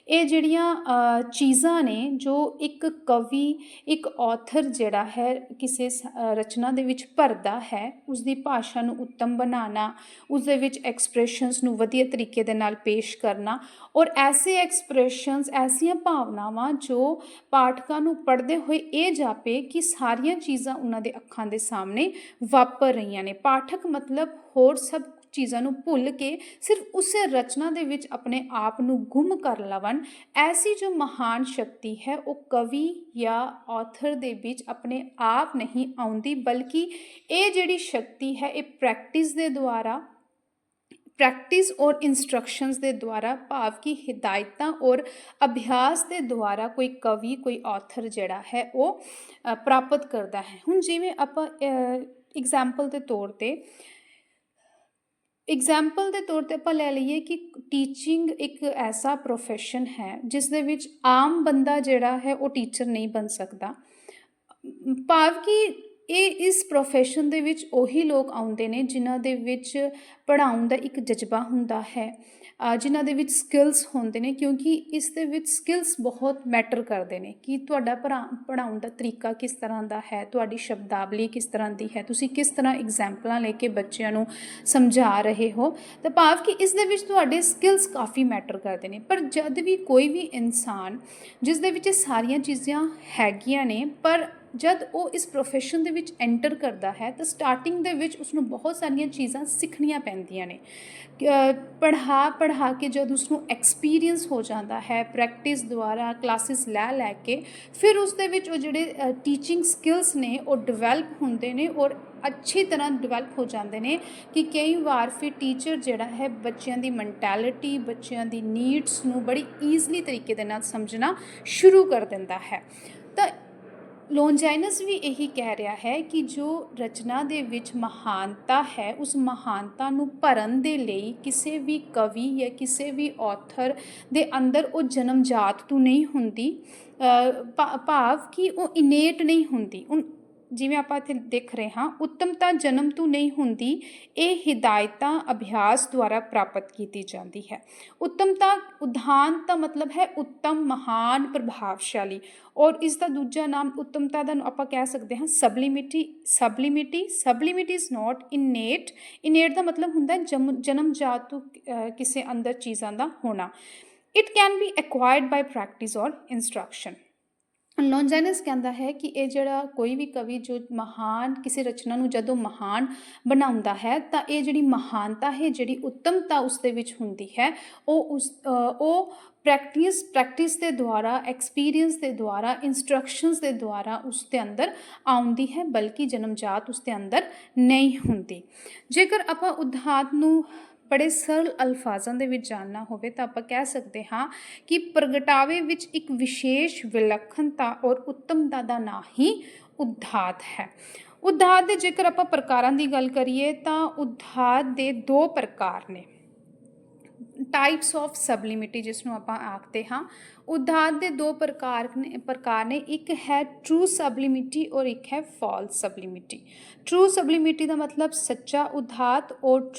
ਇਹ ਜਿਹੜੀਆਂ ਚੀਜ਼ਾਂ ਨੇ ਜੋ ਇੱਕ ਕਵੀ, ਇੱਕ ਔਥਰ ਜਿਹੜਾ ਹੈ, ਕਿਸੇ ਰਚਨਾ ਦੇ ਵਿੱਚ ਭਰਦਾ ਹੈ ਉਸ ਦੀ ਭਾਸ਼ਾ ਨੂੰ ਉੱਤਮ ਬਣਾਉਣਾ ਉਸ ਦੇ ਵਿੱਚ ਐਕਸਪ੍ਰੈਸ਼ਨਸ ਨੂੰ ਵਧੀਆ ਤਰੀਕੇ ਦੇ ਨਾਲ ਪੇਸ਼ ਕਰਨਾ ਔਰ ਐਸੇ ਐਕਸਪ੍ਰੈਸ਼ਨਸ ਐਸੀਆਂ ਭਾਵਨਾਵਾਂ ਜੋ ਪਾਠਕਾਂ ਨੂੰ ਪੜ੍ਹਦੇ ਹੋਏ ਇਹ ਜਾਪੇ ਕਿ ਸਾਰੀਆਂ ਚੀਜ਼ਾਂ ਉਹਨਾਂ ਦੇ ਅੱਖਾਂ ਦੇ ਸਾਹਮਣੇ ਵਾਪਰ ਰਹੀਆਂ ਨੇ। ਪਾਠਕ ਮਤਲਬ ਹੋਰ ਸਭ ਚੀਜ਼ਾਂ ਨੂੰ ਭੁੱਲ ਕੇ ਸਿਰਫ ਉਸੇ ਰਚਨਾ ਦੇ ਵਿੱਚ ਆਪਣੇ ਆਪ ਨੂੰ ਗੁੰਮ ਕਰ ਲਵਣ, ਐਸੀ ਜੋ ਮਹਾਨ ਸ਼ਕਤੀ ਹੈ, ਉਹ ਕਵੀ ਜਾਂ ਆਥਰ ਦੇ ਵਿੱਚ ਆਪਣੇ ਆਪ ਨਹੀਂ ਆਉਂਦੀ, ਬਲਕਿ ਇਹ ਜਿਹੜੀ ਸ਼ਕਤੀ ਹੈ, ਇਹ ਪ੍ਰੈਕਟਿਸ ਦੇ ਦੁਆਰਾ ਪ੍ਰੈਕਟਿਸ ਔਰ ਇਨਸਟਰਕਸ਼ਨਸ ਦੇ ਦੁਆਰਾ, ਭਾਵ ਕਿ ਹਿਦਾਇਤਾਂ ਔਰ ਅਭਿਆਸ ਦੇ ਦੁਆਰਾ ਕੋਈ ਕਵੀ, ਕੋਈ ਆਥਰ ਜਿਹੜਾ ਹੈ, ਉਹ ਪ੍ਰਾਪਤ ਕਰਦਾ ਹੈ। ਹੁਣ ਜਿਵੇਂ ਆਪਾਂ ਐਗਜ਼ਾਮਪਲ ਦੇ ਤੌਰ ਤੇ ਐਗਜ਼ਾਮਪਲ ਦੇ ਤੌਰ ਤੇ ਆਪਾਂ ਲੈ ਲਈਏ ਕਿ ਟੀਚਿੰਗ ਇੱਕ ਐਸਾ profession ਹੈ, ਜਿਸ ਦੇ ਵਿੱਚ ਆਮ ਬੰਦਾ ਜਿਹੜਾ ਹੈ ਉਹ ਟੀਚਰ ਨਹੀਂ ਬਣ ਸਕਦਾ। ਭਾਵ ਕਿ ਇਹ ਇਸ profession ਦੇ ਵਿੱਚ ਉਹੀ ਲੋਕ ਆਉਂਦੇ ਨੇ ਜਿਨ੍ਹਾਂ ਦੇ ਵਿੱਚ ਪੜ੍ਹਾਉਣ ਦਾ ਇੱਕ ਜਜ਼ਬਾ ਹੁੰਦਾ ਹੈ। ਅ, ਜਿਨ੍ਹਾਂ ਦੇ ਵਿੱਚ ਸਕਿੱਲਸ ਹੁੰਦੇ ਨੇ ਕਿਉਂਕਿ ਇਸ ਦੇ ਵਿੱਚ ਸਕਿੱਲਸ ਬਹੁਤ ਮੈਟਰ ਕਰਦੇ ਨੇ ਕਿ ਤੁਹਾਡਾ ਪੜ੍ਹਾ ਪੜ੍ਹਾਉਣ ਦਾ ਤਰੀਕਾ ਕਿਸ ਤਰ੍ਹਾਂ ਦਾ ਹੈ ਤੁਹਾਡੀ ਸ਼ਬਦਾਵਲੀ ਕਿਸ ਤਰ੍ਹਾਂ ਦੀ ਹੈ ਤੁਸੀਂ ਕਿਸ ਤਰ੍ਹਾਂ ਐਗਜ਼ਾਮਪਲਾਂ ਲੈ ਕੇ ਬੱਚਿਆਂ ਨੂੰ ਸਮਝਾ ਰਹੇ ਹੋ। ਤਾਂ ਭਾਵ ਕਿ ਇਸ ਦੇ ਵਿੱਚ ਤੁਹਾਡੇ ਸਕਿੱਲਸ ਕਾਫੀ ਮੈਟਰ ਕਰਦੇ ਨੇ। ਪਰ ਜਦ ਵੀ ਕੋਈ ਵੀ ਇਨਸਾਨ ਜਿਸ ਦੇ ਵਿੱਚ ਇਹ ਸਾਰੀਆਂ ਚੀਜ਼ਾਂ ਹੈਗੀਆਂ ਨੇ ਪਰ ਜਦ ਉਹ ਇਸ profession ਦੇ ਵਿੱਚ ਐਂਟਰ ਕਰਦਾ ਹੈ, ਤਾਂ ਸਟਾਰਟਿੰਗ ਦੇ ਵਿੱਚ ਉਸਨੂੰ ਬਹੁਤ ਸਾਰੀਆਂ ਚੀਜ਼ਾਂ ਸਿੱਖਣੀਆਂ ਪੈਂਦੀਆਂ ਨੇ। ਪੜ੍ਹਾ ਪੜ੍ਹਾ ਕੇ ਜਦ ਉਸਨੂੰ ਐਕਸਪੀਰੀਅੰਸ ਹੋ ਜਾਂਦਾ ਹੈ ਪ੍ਰੈਕਟਿਸ ਦੁਆਰਾ ਕਲਾਸਿਸ ਲੈ ਲੈ ਕੇ, ਫਿਰ ਉਸ ਦੇ ਵਿੱਚ ਉਹ ਜਿਹੜੇ ਟੀਚਿੰਗ ਸਕਿੱਲਸ ਨੇ, ਉਹ ਡਿਵੈਲਪ ਹੁੰਦੇ ਨੇ ਔਰ ਅੱਛੀ ਤਰ੍ਹਾਂ ਡਿਵੈਲਪ ਹੋ ਜਾਂਦੇ ਨੇ ਕਿ ਕਈ ਵਾਰ ਫਿਰ ਟੀਚਰ ਜਿਹੜਾ ਹੈ ਬੱਚਿਆਂ ਦੀ ਮੈਂਟੈਲਿਟੀ ਬੱਚਿਆਂ ਦੀ ਨੀਡਸ ਨੂੰ ਬੜੀ ਈਜ਼ਲੀ ਤਰੀਕੇ ਦੇ ਨਾਲ ਸਮਝਣਾ ਸ਼ੁਰੂ ਕਰ ਦਿੰਦਾ ਹੈ। ਤਾਂ ਲੋਨਜਾਈਨਸ ਵੀ ਇਹੀ ਕਹਿ ਰਿਹਾ ਹੈ ਕਿ ਜੋ ਰਚਨਾ ਦੇ ਵਿੱਚ ਮਹਾਨਤਾ ਹੈ, ਉਸ ਮਹਾਨਤਾ ਨੂੰ ਭਰਨ ਦੇ ਲਈ ਕਿਸੇ ਵੀ ਕਵੀ ਜਾਂ ਕਿਸੇ ਵੀ ਔਥਰ ਦੇ ਅੰਦਰ ਉਹ ਜਨਮਜਾਤ ਤੋਂ ਨਹੀਂ ਹੁੰਦੀ। ਭਾ- ਭਾਵ ਕਿ ਉਹ ਇਨੇਟ ਨਹੀਂ ਹੁੰਦੀ। ਉਨ ਜਿਵੇਂ ਆਪਾਂ ਇੱਥੇ ਦੇਖ ਰਹੇ ਹਾਂ ਉੱਤਮਤਾ ਜਨਮ ਤੋਂ ਨਹੀਂ ਹੁੰਦੀ ਇਹ ਹਿਦਾਇਤਾਂ ਅਭਿਆਸ ਦੁਆਰਾ ਪ੍ਰਾਪਤ ਕੀਤੀ ਜਾਂਦੀ ਹੈ। ਉੱਤਮਤਾ ਉਦਾਨ ਦਾ ਮਤਲਬ ਹੈ ਉੱਤਮ ਮਹਾਨ ਪ੍ਰਭਾਵਸ਼ਾਲੀ। ਔਰ ਇਸ ਦਾ ਦੂਜਾ ਨਾਮ ਉੱਤਮਤਾ ਦਾ ਆਪਾਂ ਕਹਿ ਸਕਦੇ ਹਾਂ ਸਬਲਿਮਿਟੀ ਸਬਲਿਮਿਟੀ ਸਬਲਿਮਿਟੀ ਇਜ਼ ਨਾਟ ਇਨੇਟ ਇਨੇਟ ਦਾ ਮਤਲਬ ਹੁੰਦਾ ਹੈ ਜਮ- ਜਨਮਜਾਤ ਤੋਂ ਅ, ਕਿਸੇ ਅੰਦਰ ਚੀਜ਼ਾਂ ਦਾ ਹੋਣਾ। It can be acquired by practice ਔਰ ਇਨਸਟਰਕਸ਼ਨ ਲੌਨਜਾਈਨਸ ਕਹਿੰਦਾ ਹੈ ਕਿ ਇਹ ਜਿਹੜਾ ਕੋਈ ਵੀ ਕਵੀ ਜੋ ਮਹਾਨ ਕਿਸੇ ਰਚਨਾ ਨੂੰ ਜਦੋਂ ਮਹਾਨ ਬਣਾਉਂਦਾ ਹੈ, ਤਾਂ ਇਹ ਜਿਹੜੀ ਮਹਾਨਤਾ ਹੈ, ਜਿਹੜੀ ਉੱਤਮਤਾ ਉਸ ਦੇ ਵਿੱਚ ਹੁੰਦੀ ਹੈ, ਉਹ ਉਸ ਉਹ ਪ੍ਰੈਕਟਿਸ ਪ੍ਰੈਕਟਿਸ ਦੇ ਦੁਆਰਾ ਐਕਸਪੀਰੀਅੰਸ ਦੇ ਦੁਆਰਾ ਇਨਸਟਰਕਸ਼ਨਸ ਦੇ ਦੁਆਰਾ ਉਸ ਦੇ ਅੰਦਰ ਆਉਂਦੀ ਹੈ, ਬਲਕਿ ਜਨਮਜਾਤ ਉਸ ਦੇ ਅੰਦਰ ਨਹੀਂ ਹੁੰਦੀ। ਜੇਕਰ ਆਪਾਂ ਉਦਾਹਰਣ ਨੂੰ ਬੜੇ ਸਰਲ ਅਲਫਾਜ਼ਾਂ ਦੇ ਵਿੱਚ ਜਾਣਨਾ ਹੋਵੇ ਤਾਂ ਆਪਾਂ ਕਹਿ ਸਕਦੇ ਹਾਂ ਕਿ ਪ੍ਰਗਟਾਵੇ ਵਿੱਚ ਇੱਕ ਵਿਸ਼ੇਸ਼ ਵਿਲੱਖਣਤਾ ਔਰ ਉੱਤਮਤਾ ਦਾ ਨਾਂ ਹੀ ਉਦਾਤ ਹੈ। ਉਦਾਤ ਦੇ ਜੇਕਰ ਆਪਾਂ ਪ੍ਰਕਾਰਾਂ ਦੀ ਗੱਲ ਕਰੀਏ ਤਾਂ ਉਦਾਤ ਦੇ ਦੋ ਪ੍ਰਕਾਰ ਨੇ। ਟਾਈਪਸ ਆਫ ਸਬਲਿਮਿਟੀ ਜਿਸ ਨੂੰ ਆਪਾਂ ਆਖਦੇ ਹਾਂ ਉਦਾਤ ਦੇ ਦੋ ਪ੍ਰਕਾਰ ਨੇ ਪ੍ਰਕਾਰ ਨੇ, ਇੱਕ ਹੈ ਟਰੂ ਸਬਲਿਮਿਟੀ ਔਰ ਇੱਕ ਹੈ ਫਾਲਸ ਸਬਲਿਮਿਟੀ ਟਰੂ ਸਬਲਿਮਿਟੀ ਦਾ ਮਤਲਬ ਸੱਚਾ ਉਦਾਤ ਔਰ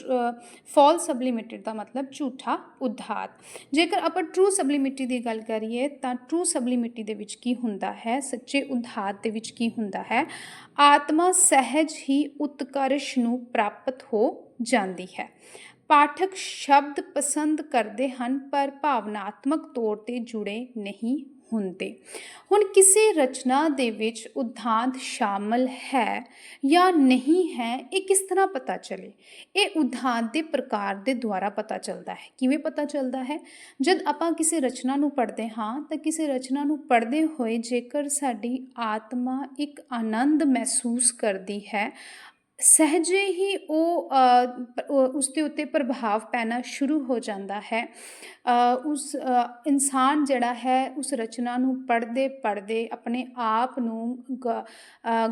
ਫਾਲਸ ਸਬਲਿਮਿਟੀ ਦਾ ਮਤਲਬ ਝੂਠਾ ਉਦਾਤ ਜੇਕਰ ਆਪਾਂ ਟਰੂ ਸਬਲਿਮਿਟੀ ਦੀ ਗੱਲ ਕਰੀਏ, ਤਾਂ ਟਰੂ ਸਬਲਿਮਿਟੀ ਦੇ ਵਿੱਚ ਕੀ ਹੁੰਦਾ ਹੈ? ਸੱਚੇ ਉਦਾਤ ਦੇ ਵਿੱਚ ਕੀ ਹੁੰਦਾ ਹੈ? ਆਤਮਾ ਸਹਿਜ ਹੀ ਉਤਕਰਸ਼ ਨੂੰ ਪ੍ਰਾਪਤ ਹੋ ਜਾਂਦੀ ਹੈ। ਪਾਠਕ ਸ਼ਬਦ ਪਸੰਦ ਕਰਦੇ ਹਨ, ਪਰ ਭਾਵਨਾਤਮਕ ਤੌਰ ਤੇ ਜੁੜੇ ਨਹੀਂ ਹੁੰਦੇ। ਹੁਣ ਕਿਸੇ ਰਚਨਾ ਦੇ ਵਿੱਚ ਉਦਾਂਤ ਸ਼ਾਮਲ ਹੈ ਜਾਂ ਨਹੀਂ ਹੈ, ਇਹ ਕਿਸ ਤਰ੍ਹਾਂ ਪਤਾ ਚਲੇ? ਇਹ ਉਦਾਂਤ ਦੇ ਪ੍ਰਕਾਰ ਦੇ ਦੁਆਰਾ ਪਤਾ ਚੱਲਦਾ ਹੈ। ਕਿਵੇਂ ਪਤਾ ਚੱਲਦਾ ਹੈ? ਜਦ ਆਪਾਂ ਕਿਸੇ ਰਚਨਾ ਨੂੰ ਪੜ੍ਹਦੇ ਹਾਂ, ਤਾਂ ਕਿਸੇ ਰਚਨਾ ਨੂੰ ਪੜ੍ਹਦੇ ਹੋਏ ਜੇਕਰ ਸਾਡੀ ਆਤਮਾ ਇੱਕ ਆਨੰਦ ਮਹਿਸੂਸ ਕਰਦੀ ਹੈ ਸਹਿਜੇ ਹੀ ਉਹ ਉਸ ਦੇ ਉੱਤੇ ਪ੍ਰਭਾਵ ਪੈਣਾ ਸ਼ੁਰੂ ਹੋ ਜਾਂਦਾ ਹੈ। ਉਸ ਇਨਸਾਨ ਜਿਹੜਾ ਹੈ, ਉਸ ਰਚਨਾ ਨੂੰ ਪੜ੍ਹਦੇ ਪੜ੍ਹਦੇ ਆਪਣੇ ਆਪ ਨੂੰ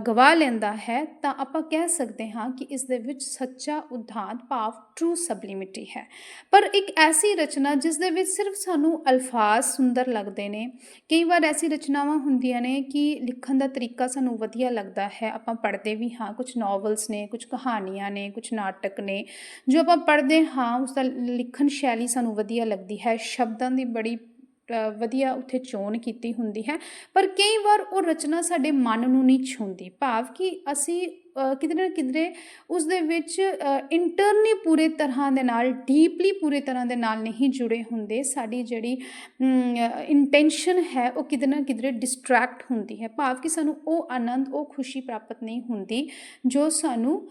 ਗਵਾ ਲੈਂਦਾ ਹੈ ਤਾਂ ਆਪਾਂ ਕਹਿ ਸਕਦੇ ਹਾਂ ਕਿ ਇਸ ਦੇ ਵਿੱਚ ਸੱਚਾ ਉਦਾਂਤ ਭਾਵ ਟਰੂ ਸਬਲਿਮਿਟੀ ਹੈ। ਪਰ ਇੱਕ ਐਸੀ ਰਚਨਾ ਜਿਸ ਦੇ ਵਿੱਚ ਸਿਰਫ ਸਾਨੂੰ ਅਲਫਾਜ਼ ਸੁੰਦਰ ਲੱਗਦੇ ਨੇ, ਕਈ ਵਾਰ ਐਸੀ ਰਚਨਾਵਾਂ ਹੁੰਦੀਆਂ ਨੇ ਕਿ ਲਿਖਣ ਦਾ ਤਰੀਕਾ ਸਾਨੂੰ ਵਧੀਆ ਲੱਗਦਾ ਹੈ, ਆਪਾਂ ਪੜ੍ਹਦੇ ਵੀ ਹਾਂ ਕੁਝ ਨੋਵਲਸ ਨੇ ਕੁਝ ਕਹਾਣੀਆਂ ਨੇ ਕੁਝ ਨਾਟਕ ਨੇ, ਜੋ ਆਪਾਂ ਪੜ੍ਹਦੇ ਹਾਂ, ਉਸ ਦਾ ਲਿਖਣ ਸ਼ੈਲੀ ਸਾਨੂੰ ਵਧੀਆ ਲੱਗਦੀ ਹੈ, ਸ਼ਬਦਾਂ ਦੀ ਬੜੀ ਵਧੀਆ ਉੱਥੇ ਚੋਣ ਕੀਤੀ ਹੁੰਦੀ ਹੈ, ਪਰ ਕਈ ਵਾਰ ਉਹ ਰਚਨਾ ਸਾਡੇ ਮਨ ਨੂੰ ਨਹੀਂ ਛੂੰਹਦੀ। ਭਾਵ ਕਿ ਅਸੀਂ ਕਿਤੇ ਨਾ ਕਿਧਰੇ ਉਸ ਦੇ ਵਿੱਚ ਇੰਟਰਨਲੀ ਪੂਰੇ ਤਰ੍ਹਾਂ ਦੇ ਨਾਲ ਡੀਪਲੀ ਪੂਰੇ ਤਰ੍ਹਾਂ ਦੇ ਨਾਲ ਨਹੀਂ ਜੁੜੇ ਹੁੰਦੇ। ਸਾਡੀ ਜਿਹੜੀ ਇੰਟੈਂਸ਼ਨ ਹੈ, ਉਹ ਕਿਤੇ ਨਾ ਕਿਧਰੇ ਡਿਸਟਰੈਕਟ ਹੁੰਦੀ ਹੈ। ਭਾਵ ਕਿ ਸਾਨੂੰ ਉਹ ਆਨੰਦ, ਉਹ ਖੁਸ਼ੀ ਪ੍ਰਾਪਤ ਨਹੀਂ ਹੁੰਦੀ, ਜੋ ਸਾਨੂੰ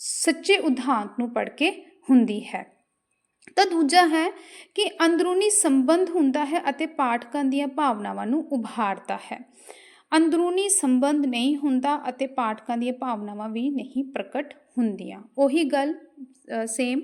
ਸੱਚੇ ਉਦਾਂਤ ਨੂੰ ਪੜ੍ਹ ਕੇ ਹੁੰਦੀ ਹੈ। ਤਾਂ ਦੂਜਾ ਹੈ ਕਿ ਅੰਦਰੂਨੀ ਸੰਬੰਧ ਹੁੰਦਾ ਹੈ ਅਤੇ ਪਾਠਕਾਂ ਦੀਆਂ ਭਾਵਨਾਵਾਂ ਨੂੰ ਉਭਾਰਦਾ ਹੈ। ਅੰਦਰੂਨੀ ਸੰਬੰਧ ਨਹੀਂ ਹੁੰਦਾ ਅਤੇ ਪਾਠਕਾਂ ਦੀਆਂ ਭਾਵਨਾਵਾਂ ਵੀ ਨਹੀਂ ਪ੍ਰਗਟ ਹੁੰਦੀਆਂ। ਉਹੀ ਗੱਲ ਸੇਮ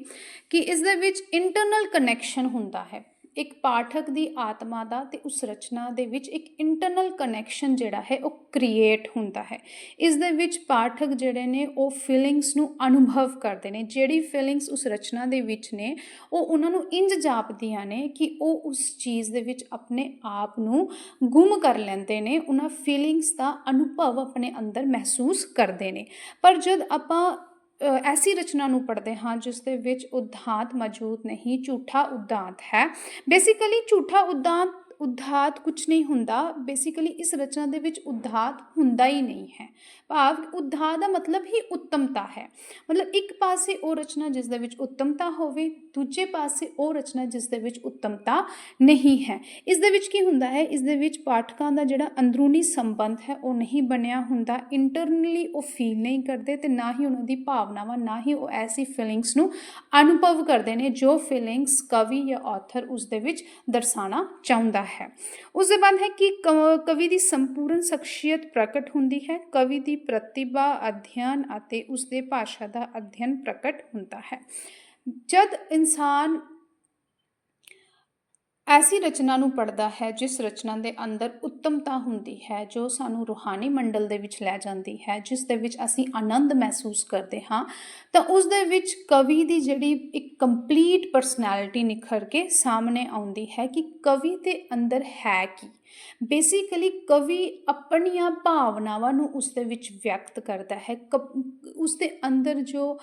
ਕਿ ਇਸ ਦੇ ਵਿੱਚ ਇੰਟਰਨਲ ਕਨੈਕਸ਼ਨ ਹੁੰਦਾ ਹੈ। ਇੱਕ ਪਾਠਕ ਦੀ ਆਤਮਾ ਦਾ ਤੇ ਉਸ ਰਚਨਾ ਦੇ ਵਿੱਚ ਇੱਕ ਇੰਟਰਨਲ ਕਨੈਕਸ਼ਨ ਜਿਹੜਾ ਹੈ, ਉਹ ਕ੍ਰੀਏਟ ਹੁੰਦਾ ਹੈ। ਇਸ ਦੇ ਵਿੱਚ ਪਾਠਕ ਜਿਹੜੇ ਨੇ, ਉਹ ਫੀਲਿੰਗਸ ਨੂੰ ਅਨੁਭਵ ਕਰਦੇ ਨੇ। ਜਿਹੜੀ ਫੀਲਿੰਗਸ ਉਸ ਰਚਨਾ ਦੇ ਵਿੱਚ ਨੇ, ਉਹ ਉਹਨਾਂ ਨੂੰ ਇੰਜ ਜਾਪਦੀਆਂ ਨੇ ਕਿ ਉਹ ਉਸ ਚੀਜ਼ ਦੇ ਵਿੱਚ ਆਪਣੇ ਆਪ ਨੂੰ ਗੁੰਮ ਕਰ ਲੈਂਦੇ ਨੇ। ਉਹਨਾਂ ਫੀਲਿੰਗਸ ਦਾ ਅਨੁਭਵ ਆਪਣੇ ਅੰਦਰ ਮਹਿਸੂਸ ਕਰਦੇ ਨੇ। ਪਰ ਜਦ ਆਪਾਂ ਐਸੀ ਰਚਨਾ ਨੂੰ ਪੜ੍ਹਦੇ ਹਾਂ ਜਿਸ ਦੇ ਵਿੱਚ ਉਦਾਂਤ ਮੌਜੂਦ ਨਹੀਂ, ਝੂਠਾ ਉਦਾਂਤ ਹੈ। ਬੇਸਿਕਲੀ ਝੂਠਾ ਉਦਾਂਤ ਉਦਾਤ ਕੁਝ ਨਹੀਂ ਹੁੰਦਾ। ਬੇਸਿਕਲੀ ਇਸ ਰਚਨਾ ਦੇ ਵਿੱਚ ਉਦਾਤ ਹੁੰਦਾ ਹੀ ਨਹੀਂ ਹੈ। ਭਾਵ ਉਦਾਤ ਦਾ ਮਤਲਬ ਹੀ ਉੱਤਮਤਾ ਹੈ। ਮਤਲਬ ਇੱਕ ਪਾਸੇ ਉਹ ਰਚਨਾ ਜਿਸ ਦੇ ਵਿੱਚ ਉੱਤਮਤਾ ਹੋਵੇ, ਦੂਜੇ ਪਾਸੇ ਉਹ ਰਚਨਾ ਜਿਸ ਦੇ ਵਿੱਚ ਉੱਤਮਤਾ ਨਹੀਂ ਹੈ। ਇਸ ਦੇ ਵਿੱਚ ਕੀ ਹੁੰਦਾ ਹੈ? ਇਸ ਦੇ ਵਿੱਚ ਪਾਠਕਾਂ ਦਾ ਜਿਹੜਾ ਅੰਦਰੂਨੀ ਸੰਬੰਧ ਹੈ, ਉਹ ਨਹੀਂ ਬਣਿਆ ਹੁੰਦਾ। ਇੰਟਰਨਲੀ ਉਹ ਫੀਲ ਨਹੀਂ ਕਰਦੇ ਤੇ ਨਾ ਹੀ ਉਹਨਾਂ ਦੀ ਭਾਵਨਾਵਾਂ, ਨਾ ਹੀ ਉਹ ਐਸੀ ਫੀਲਿੰਗਸ ਨੂੰ ਅਨੁਭਵ ਕਰਦੇ ਨੇ ਜੋ ਫੀਲਿੰਗਸ ਕਵੀ ਜਾਂ ਆਥਰ ਉਸ ਦੇ ਵਿੱਚ ਦਰਸਾਉਣਾ ਚਾਹੁੰਦਾ ਹੈ। ਉਸ ਦੇ ਬਾਅਦ ਹੈ ਕਿ ਕ- ਕਵੀ ਦੀ ਸੰਪੂਰਨ ਸ਼ਖਸੀਅਤ ਪ੍ਰਗਟ ਹੁੰਦੀ ਹੈ। ਕਵੀ ਦੀ ਪ੍ਰਤਿਭਾ, ਅਧਿਐਨ ਅਤੇ ਉਸ ਦੇ ਭਾਸ਼ਾ ਦਾ ਅਧਿਐਨ ਪ੍ਰਗਟ ਹੁੰਦਾ ਹੈ। ਜਦ ਇਨਸਾਨ ਐਸੀ ਰਚਨਾ ਨੂੰ ਪੜ੍ਹਦਾ ਹੈ ਜਿਸ ਰਚਨਾ ਦੇ ਅੰਦਰ ਉੱਤਮਤਾ ਹੁੰਦੀ ਹੈ, ਜੋ ਸਾਨੂੰ ਰੂਹਾਨੀ ਮੰਡਲ ਦੇ ਵਿੱਚ ਲੈ ਜਾਂਦੀ ਹੈ, ਜਿਸ ਦੇ ਵਿੱਚ ਅਸੀਂ ਆਨੰਦ ਮਹਿਸੂਸ ਕਰਦੇ ਹਾਂ। ਤਾਂ ਉਸ ਦੇ ਵਿੱਚ ਕਵੀ ਦੀ ਜਿਹੜੀ ਇੱਕ ਕੰਪਲੀਟ ਪਰਸਨੈਲਿਟੀ ਨਿਖਰ ਕੇ ਸਾਹਮਣੇ ਆਉਂਦੀ ਹੈ ਕਿ ਕਵੀ ਦੇ ਅੰਦਰ ਹੈ ਕੀ। ਬੇਸਿਕਲੀ ਕਵੀ ਆਪਣੀਆਂ ਭਾਵਨਾਵਾਂ ਨੂੰ ਉਸ ਦੇ ਵਿੱਚ ਵਿਅਕਤ ਕਰਦਾ ਹੈ। ਕਪ- ਉਸ ਦੇ ਅੰਦਰ ਜੋ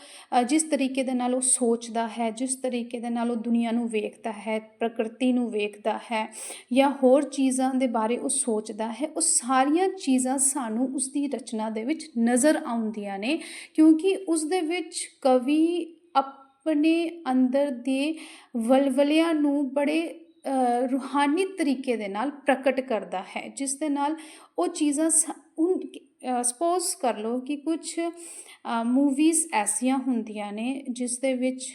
ਜਿਸ ਤਰੀਕੇ ਦੇ ਨਾਲ ਉਹ ਸੋਚਦਾ ਹੈ, ਜਿਸ ਤਰੀਕੇ ਦੇ ਨਾਲ ਉਹ ਦੁਨੀਆ ਨੂੰ ਵੇਖਦਾ ਹੈ, ਪ੍ਰਕਿਰਤੀ ਨੂੰ ਵੇਖਦਾ ਹੈ ਜਾਂ ਹੋਰ ਚੀਜ਼ਾਂ ਦੇ ਬਾਰੇ ਉਹ ਸੋਚਦਾ ਹੈ, ਉਹ ਸਾਰੀਆਂ ਚੀਜ਼ਾਂ ਸਾਨੂੰ ਉਸ ਦੀ ਰਚਨਾ ਦੇ ਵਿੱਚ ਨਜ਼ਰ ਆਉਂਦੀਆਂ ਨੇ। ਕਿਉਂਕਿ ਉਸ ਦੇ ਵਿੱਚ ਕਵੀ ਆਪਣੇ ਅੰਦਰ ਦੇ ਵਲਵਲਿਆਂ ਨੂੰ ਬੜੇ ਰੂਹਾਨੀ ਤਰੀਕੇ ਦੇ ਨਾਲ ਪ੍ਰਕਟ ਕਰਦਾ ਹੈ, ਜਿਸ ਦੇ ਨਾਲ ਉਹ ਚੀਜ਼ਾਂ ਸਪੋਜ਼ ਕਰ ਲਓ ਕਿ ਕੁਝ ਮੂਵੀਜ਼ ਐਸੀਆਂ ਹੁੰਦੀਆਂ ਨੇ ਜਿਸ ਦੇ ਵਿੱਚ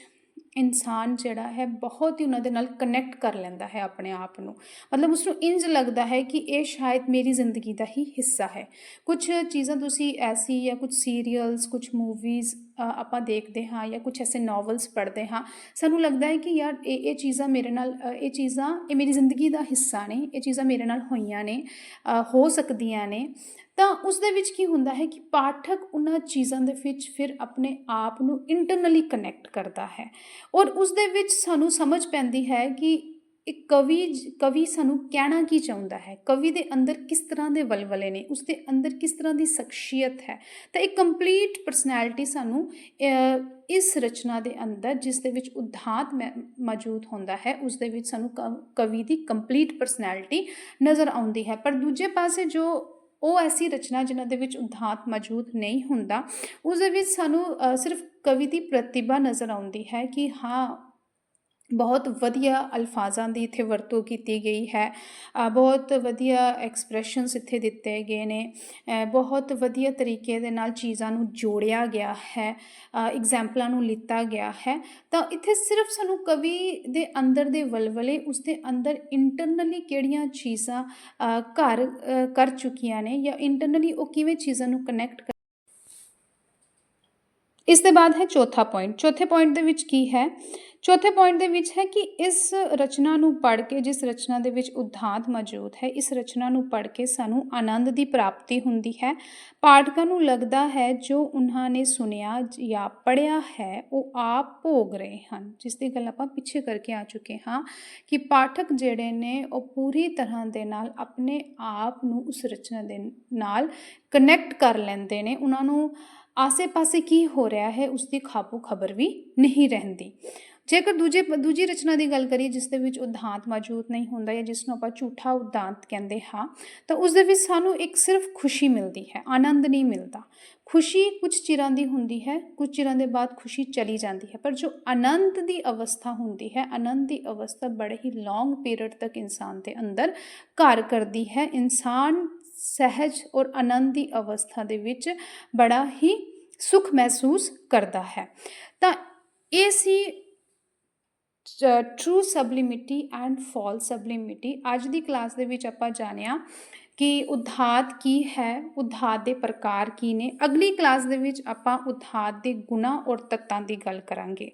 ਇਨਸਾਨ ਜਿਹੜਾ ਹੈ ਬਹੁਤ ਹੀ ਉਹਨਾਂ ਦੇ ਨਾਲ ਕਨੈਕਟ ਕਰ ਲੈਂਦਾ ਹੈ ਆਪਣੇ ਆਪ ਨੂੰ। ਮਤਲਬ ਉਸ ਨੂੰ ਇੰਜ ਲੱਗਦਾ ਹੈ ਕਿ ਇਹ ਸ਼ਾਇਦ ਮੇਰੀ ਜ਼ਿੰਦਗੀ ਦਾ ਹੀ ਹਿੱਸਾ ਹੈ। ਕੁਝ ਚੀਜ਼ਾਂ ਤੁਸੀਂ ਐਸੀ ਜਾਂ ਕੁਝ ਸੀਰੀਅਲਸ ਕੁਝ ਮੂਵੀਜ਼ ਆਪਾਂ ਦੇਖਦੇ ਹਾਂ ਜਾਂ ਕੁਝ ਐਸੇ ਨੋਵਲਸ ਪੜ੍ਹਦੇ ਹਾਂ, ਸਾਨੂੰ ਲੱਗਦਾ ਹੈ ਕਿ ਯਾਰ ਇਹ ਇਹ ਚੀਜ਼ਾਂ ਮੇਰੇ ਨਾਲ ਇਹ ਚੀਜ਼ਾਂ ਇਹ ਮੇਰੀ ਜ਼ਿੰਦਗੀ ਦਾ ਹਿੱਸਾ ਨੇ, ਇਹ ਚੀਜ਼ਾਂ ਮੇਰੇ ਨਾਲ ਹੋਈਆਂ ਨੇ ਹੋ ਸਕਦੀਆਂ ਨੇ। ਤਾਂ ਉਸ ਦੇ ਵਿੱਚ ਕੀ ਹੁੰਦਾ ਹੈ ਕਿ ਪਾਠਕ ਉਹਨਾਂ ਚੀਜ਼ਾਂ ਦੇ ਵਿੱਚ ਫਿਰ ਆਪਣੇ ਆਪ ਨੂੰ ਇੰਟਰਨਲੀ ਕਨੈਕਟ ਕਰਦਾ ਹੈ। ਔਰ ਉਸ ਦੇ ਵਿੱਚ ਸਾਨੂੰ ਸਮਝ ਪੈਂਦੀ ਹੈ ਕਿ ਇਹ ਕਵੀ ਕਵੀ ਸਾਨੂੰ ਕਹਿਣਾ ਕੀ ਚਾਹੁੰਦਾ ਹੈ? ਕਵੀ ਦੇ ਅੰਦਰ ਕਿਸ ਤਰ੍ਹਾਂ ਦੇ ਵਲਵਲੇ ਨੇ? ਉਸ ਦੇ ਅੰਦਰ ਕਿਸ ਤਰ੍ਹਾਂ ਦੀ ਸ਼ਖਸੀਅਤ ਹੈ? ਤਾਂ ਇਹ ਕੰਪਲੀਟ ਪਰਸਨੈਲਿਟੀ ਸਾਨੂੰ ਇਸ ਰਚਨਾ ਦੇ ਅੰਦਰ, ਜਿਸ ਦੇ ਵਿੱਚ ਉਦਾਤ ਮੈ- ਮੌਜੂਦ ਹੁੰਦਾ ਹੈ ਉਸ ਦੇ ਵਿੱਚ ਸਾਨੂੰ ਕ- ਕਵੀ ਦੀ ਕੰਪਲੀਟ ਪਰਸਨੈਲਿਟੀ ਨਜ਼ਰ ਆਉਂਦੀ ਹੈ। ਪਰ ਦੂਜੇ ਪਾਸੇ ਜੋ ਉਹ ਐਸੀ ਰਚਨਾ ਜਿਨ੍ਹਾਂ ਦੇ ਵਿੱਚ ਉਦਾਤ ਮੌਜੂਦ ਨਹੀਂ ਹੁੰਦਾ ਉਸ ਦੇ ਵਿੱਚ ਸਾਨੂੰ ਸਿਰਫ ਕਵੀ ਦੀ ਪ੍ਰਤਿਭਾ ਨਜ਼ਰ ਆਉਂਦੀ ਹੈ ਕਿ ਹਾਂ ਬਹੁਤ ਵਧੀਆ ਅਲਫਾਜ਼ਾਂ ਦੀ ਇੱਥੇ ਵਰਤੋਂ ਕੀਤੀ ਗਈ ਹੈ। ਬਹੁਤ ਵਧੀਆ ਐਕਸਪ੍ਰੈਸ਼ਨਸ ਇੱਥੇ ਦਿੱਤੇ ਗਏ ਨੇ। ਬਹੁਤ ਵਧੀਆ ਤਰੀਕੇ ਦੇ ਨਾਲ ਚੀਜ਼ਾਂ ਨੂੰ ਜੋੜਿਆ ਗਿਆ ਹੈ। ਐਗਜ਼ਾਮਪਲਾਂ ਨੂੰ ਲਿੱਤਾ ਗਿਆ ਹੈ। ਤਾਂ ਇੱਥੇ ਸਿਰਫ ਸਾਨੂੰ ਕਵੀ ਦੇ ਅੰਦਰ ਦੇ ਵਲਵਲੇ, ਉਸ ਦੇ ਅੰਦਰ ਇੰਟਰਨਲੀ ਕਿਹੜੀਆਂ ਚੀਜ਼ਾਂ ਘਰ ਕਰ ਚੁੱਕੀਆਂ ਨੇ ਜਾਂ ਇੰਟਰਨਲੀ ਉਹ ਕਿਵੇਂ ਚੀਜ਼ਾਂ ਨੂੰ ਕਨੈਕਟ ਇਸ ਦੇ ਬਾਅਦ ਹੈ ਚੌਥਾ ਪੁਆਇੰਟ ਚੌਥੇ ਪੁਆਇੰਟ ਦੇ ਵਿੱਚ ਕੀ ਹੈ? ਚੌਥੇ ਪੁਆਇੰਟ ਦੇ ਵਿੱਚ ਹੈ ਕਿ ਇਸ ਰਚਨਾ ਨੂੰ ਪੜ੍ਹ ਕੇ, ਜਿਸ ਰਚਨਾ ਦੇ ਵਿੱਚ ਉਦਾਂਤ ਮੌਜੂਦ ਹੈ, ਇਸ ਰਚਨਾ ਨੂੰ ਪੜ੍ਹ ਕੇ ਸਾਨੂੰ ਆਨੰਦ ਦੀ ਪ੍ਰਾਪਤੀ ਹੁੰਦੀ ਹੈ। ਪਾਠਕਾਂ ਨੂੰ ਲੱਗਦਾ ਹੈ, ਜੋ ਉਹਨਾਂ ਨੇ ਸੁਨਿਆ ਜਾਂ ਪੜ੍ਹਿਆ ਹੈ, ਉਹ ਆਪ ਭੋਗ ਰਹੇ ਹਨ। ਜਿਸ ਦੀ ਗੱਲ ਆਪਾਂ ਪਿੱਛੇ ਕਰਕੇ ਆ ਚੁੱਕੇ ਹਾਂ ਕਿ ਪਾਠਕ ਜਿਹੜੇ ਨੇ, ਉਹ ਪੂਰੀ ਤਰ੍ਹਾਂ ਦੇ ਨਾਲ ਆਪਣੇ ਆਪ ਨੂੰ ਉਸ ਰਚਨਾ ਦੇ ਨਾਲ ਕਨੈਕਟ ਕਰ ਲੈਂਦੇ ਨੇ। ਉਹਨਾਂ ਨੂੰ ਆਸੇ-ਪਾਸੇ ਕੀ ਹੋ ਰਿਹਾ ਹੈ ਉਸ ਦੀ ਖਾਬੋ ਖਬਰ ਵੀ ਨਹੀਂ ਰਹਿੰਦੀ। ਜੇਕਰ ਦੂਜੇ ਦੂਜੀ ਰਚਨਾ ਦੀ ਗੱਲ ਕਰੀਏ, ਜਿਸ ਦੇ ਵਿੱਚ ਉਦਾਂਤ ਮੌਜੂਦ ਨਹੀਂ ਹੁੰਦਾ ਜਾਂ ਜਿਸ ਨੂੰ ਆਪਾਂ ਝੂਠਾ ਉਦਾਂਤ ਕਹਿੰਦੇ ਹਾਂ, ਤਾਂ ਉਸ ਦੇ ਵਿੱਚ ਸਾਨੂੰ ਇੱਕ ਸਿਰਫ ਖੁਸ਼ੀ ਮਿਲਦੀ ਹੈ, ਆਨੰਦ ਨਹੀਂ ਮਿਲਦਾ। ਖੁਸ਼ੀ ਕੁਝ ਚਿਰਾਂ ਦੀ ਹੁੰਦੀ ਹੈ, ਕੁਝ ਚਿਰਾਂ ਦੇ ਬਾਅਦ ਖੁਸ਼ੀ ਚਲੀ ਜਾਂਦੀ ਹੈ, ਪਰ ਜੋ ਆਨੰਦ ਦੀ ਅਵਸਥਾ ਹੁੰਦੀ ਹੈ, ਆਨੰਦ ਦੀ ਅਵਸਥਾ ਬੜੇ ਹੀ ਲੌਂਗ ਪੀਰੀਅਡ ਤੱਕ ਇਨਸਾਨ ਦੇ ਅੰਦਰ ਘਰ ਕਰਦੀ ਹੈ। ਇਨਸਾਨ ਸਹਿਜ ਔਰ ਆਨੰਦ ਦੀ ਅਵਸਥਾ ਦੇ ਵਿੱਚ ਬੜਾ ਹੀ ਸੁਖ ਮਹਿਸੂਸ ਕਰਦਾ ਹੈ। ਤਾਂ ਇਹ ਸੀ true sublimity and false sublimity ਅੱਜ ਦੀ ਕਲਾਸ ਦੇ ਵਿੱਚ ਆਪਾਂ ਜਾਣਿਆ ਕਿ ਉਦਾਤ ਕੀ ਹੈ ਉਦਾਤ ਦੇ ਪ੍ਰਕਾਰ ਕੀ ਨੇ। ਅਗਲੀ ਕਲਾਸ ਦੇ ਵਿੱਚ ਆਪਾਂ ਉਦਾਤ ਦੇ ਗੁਣਾ ਔਰ ਤੱਤਾਂ ਦੀ ਗੱਲ ਕਰਾਂਗੇ।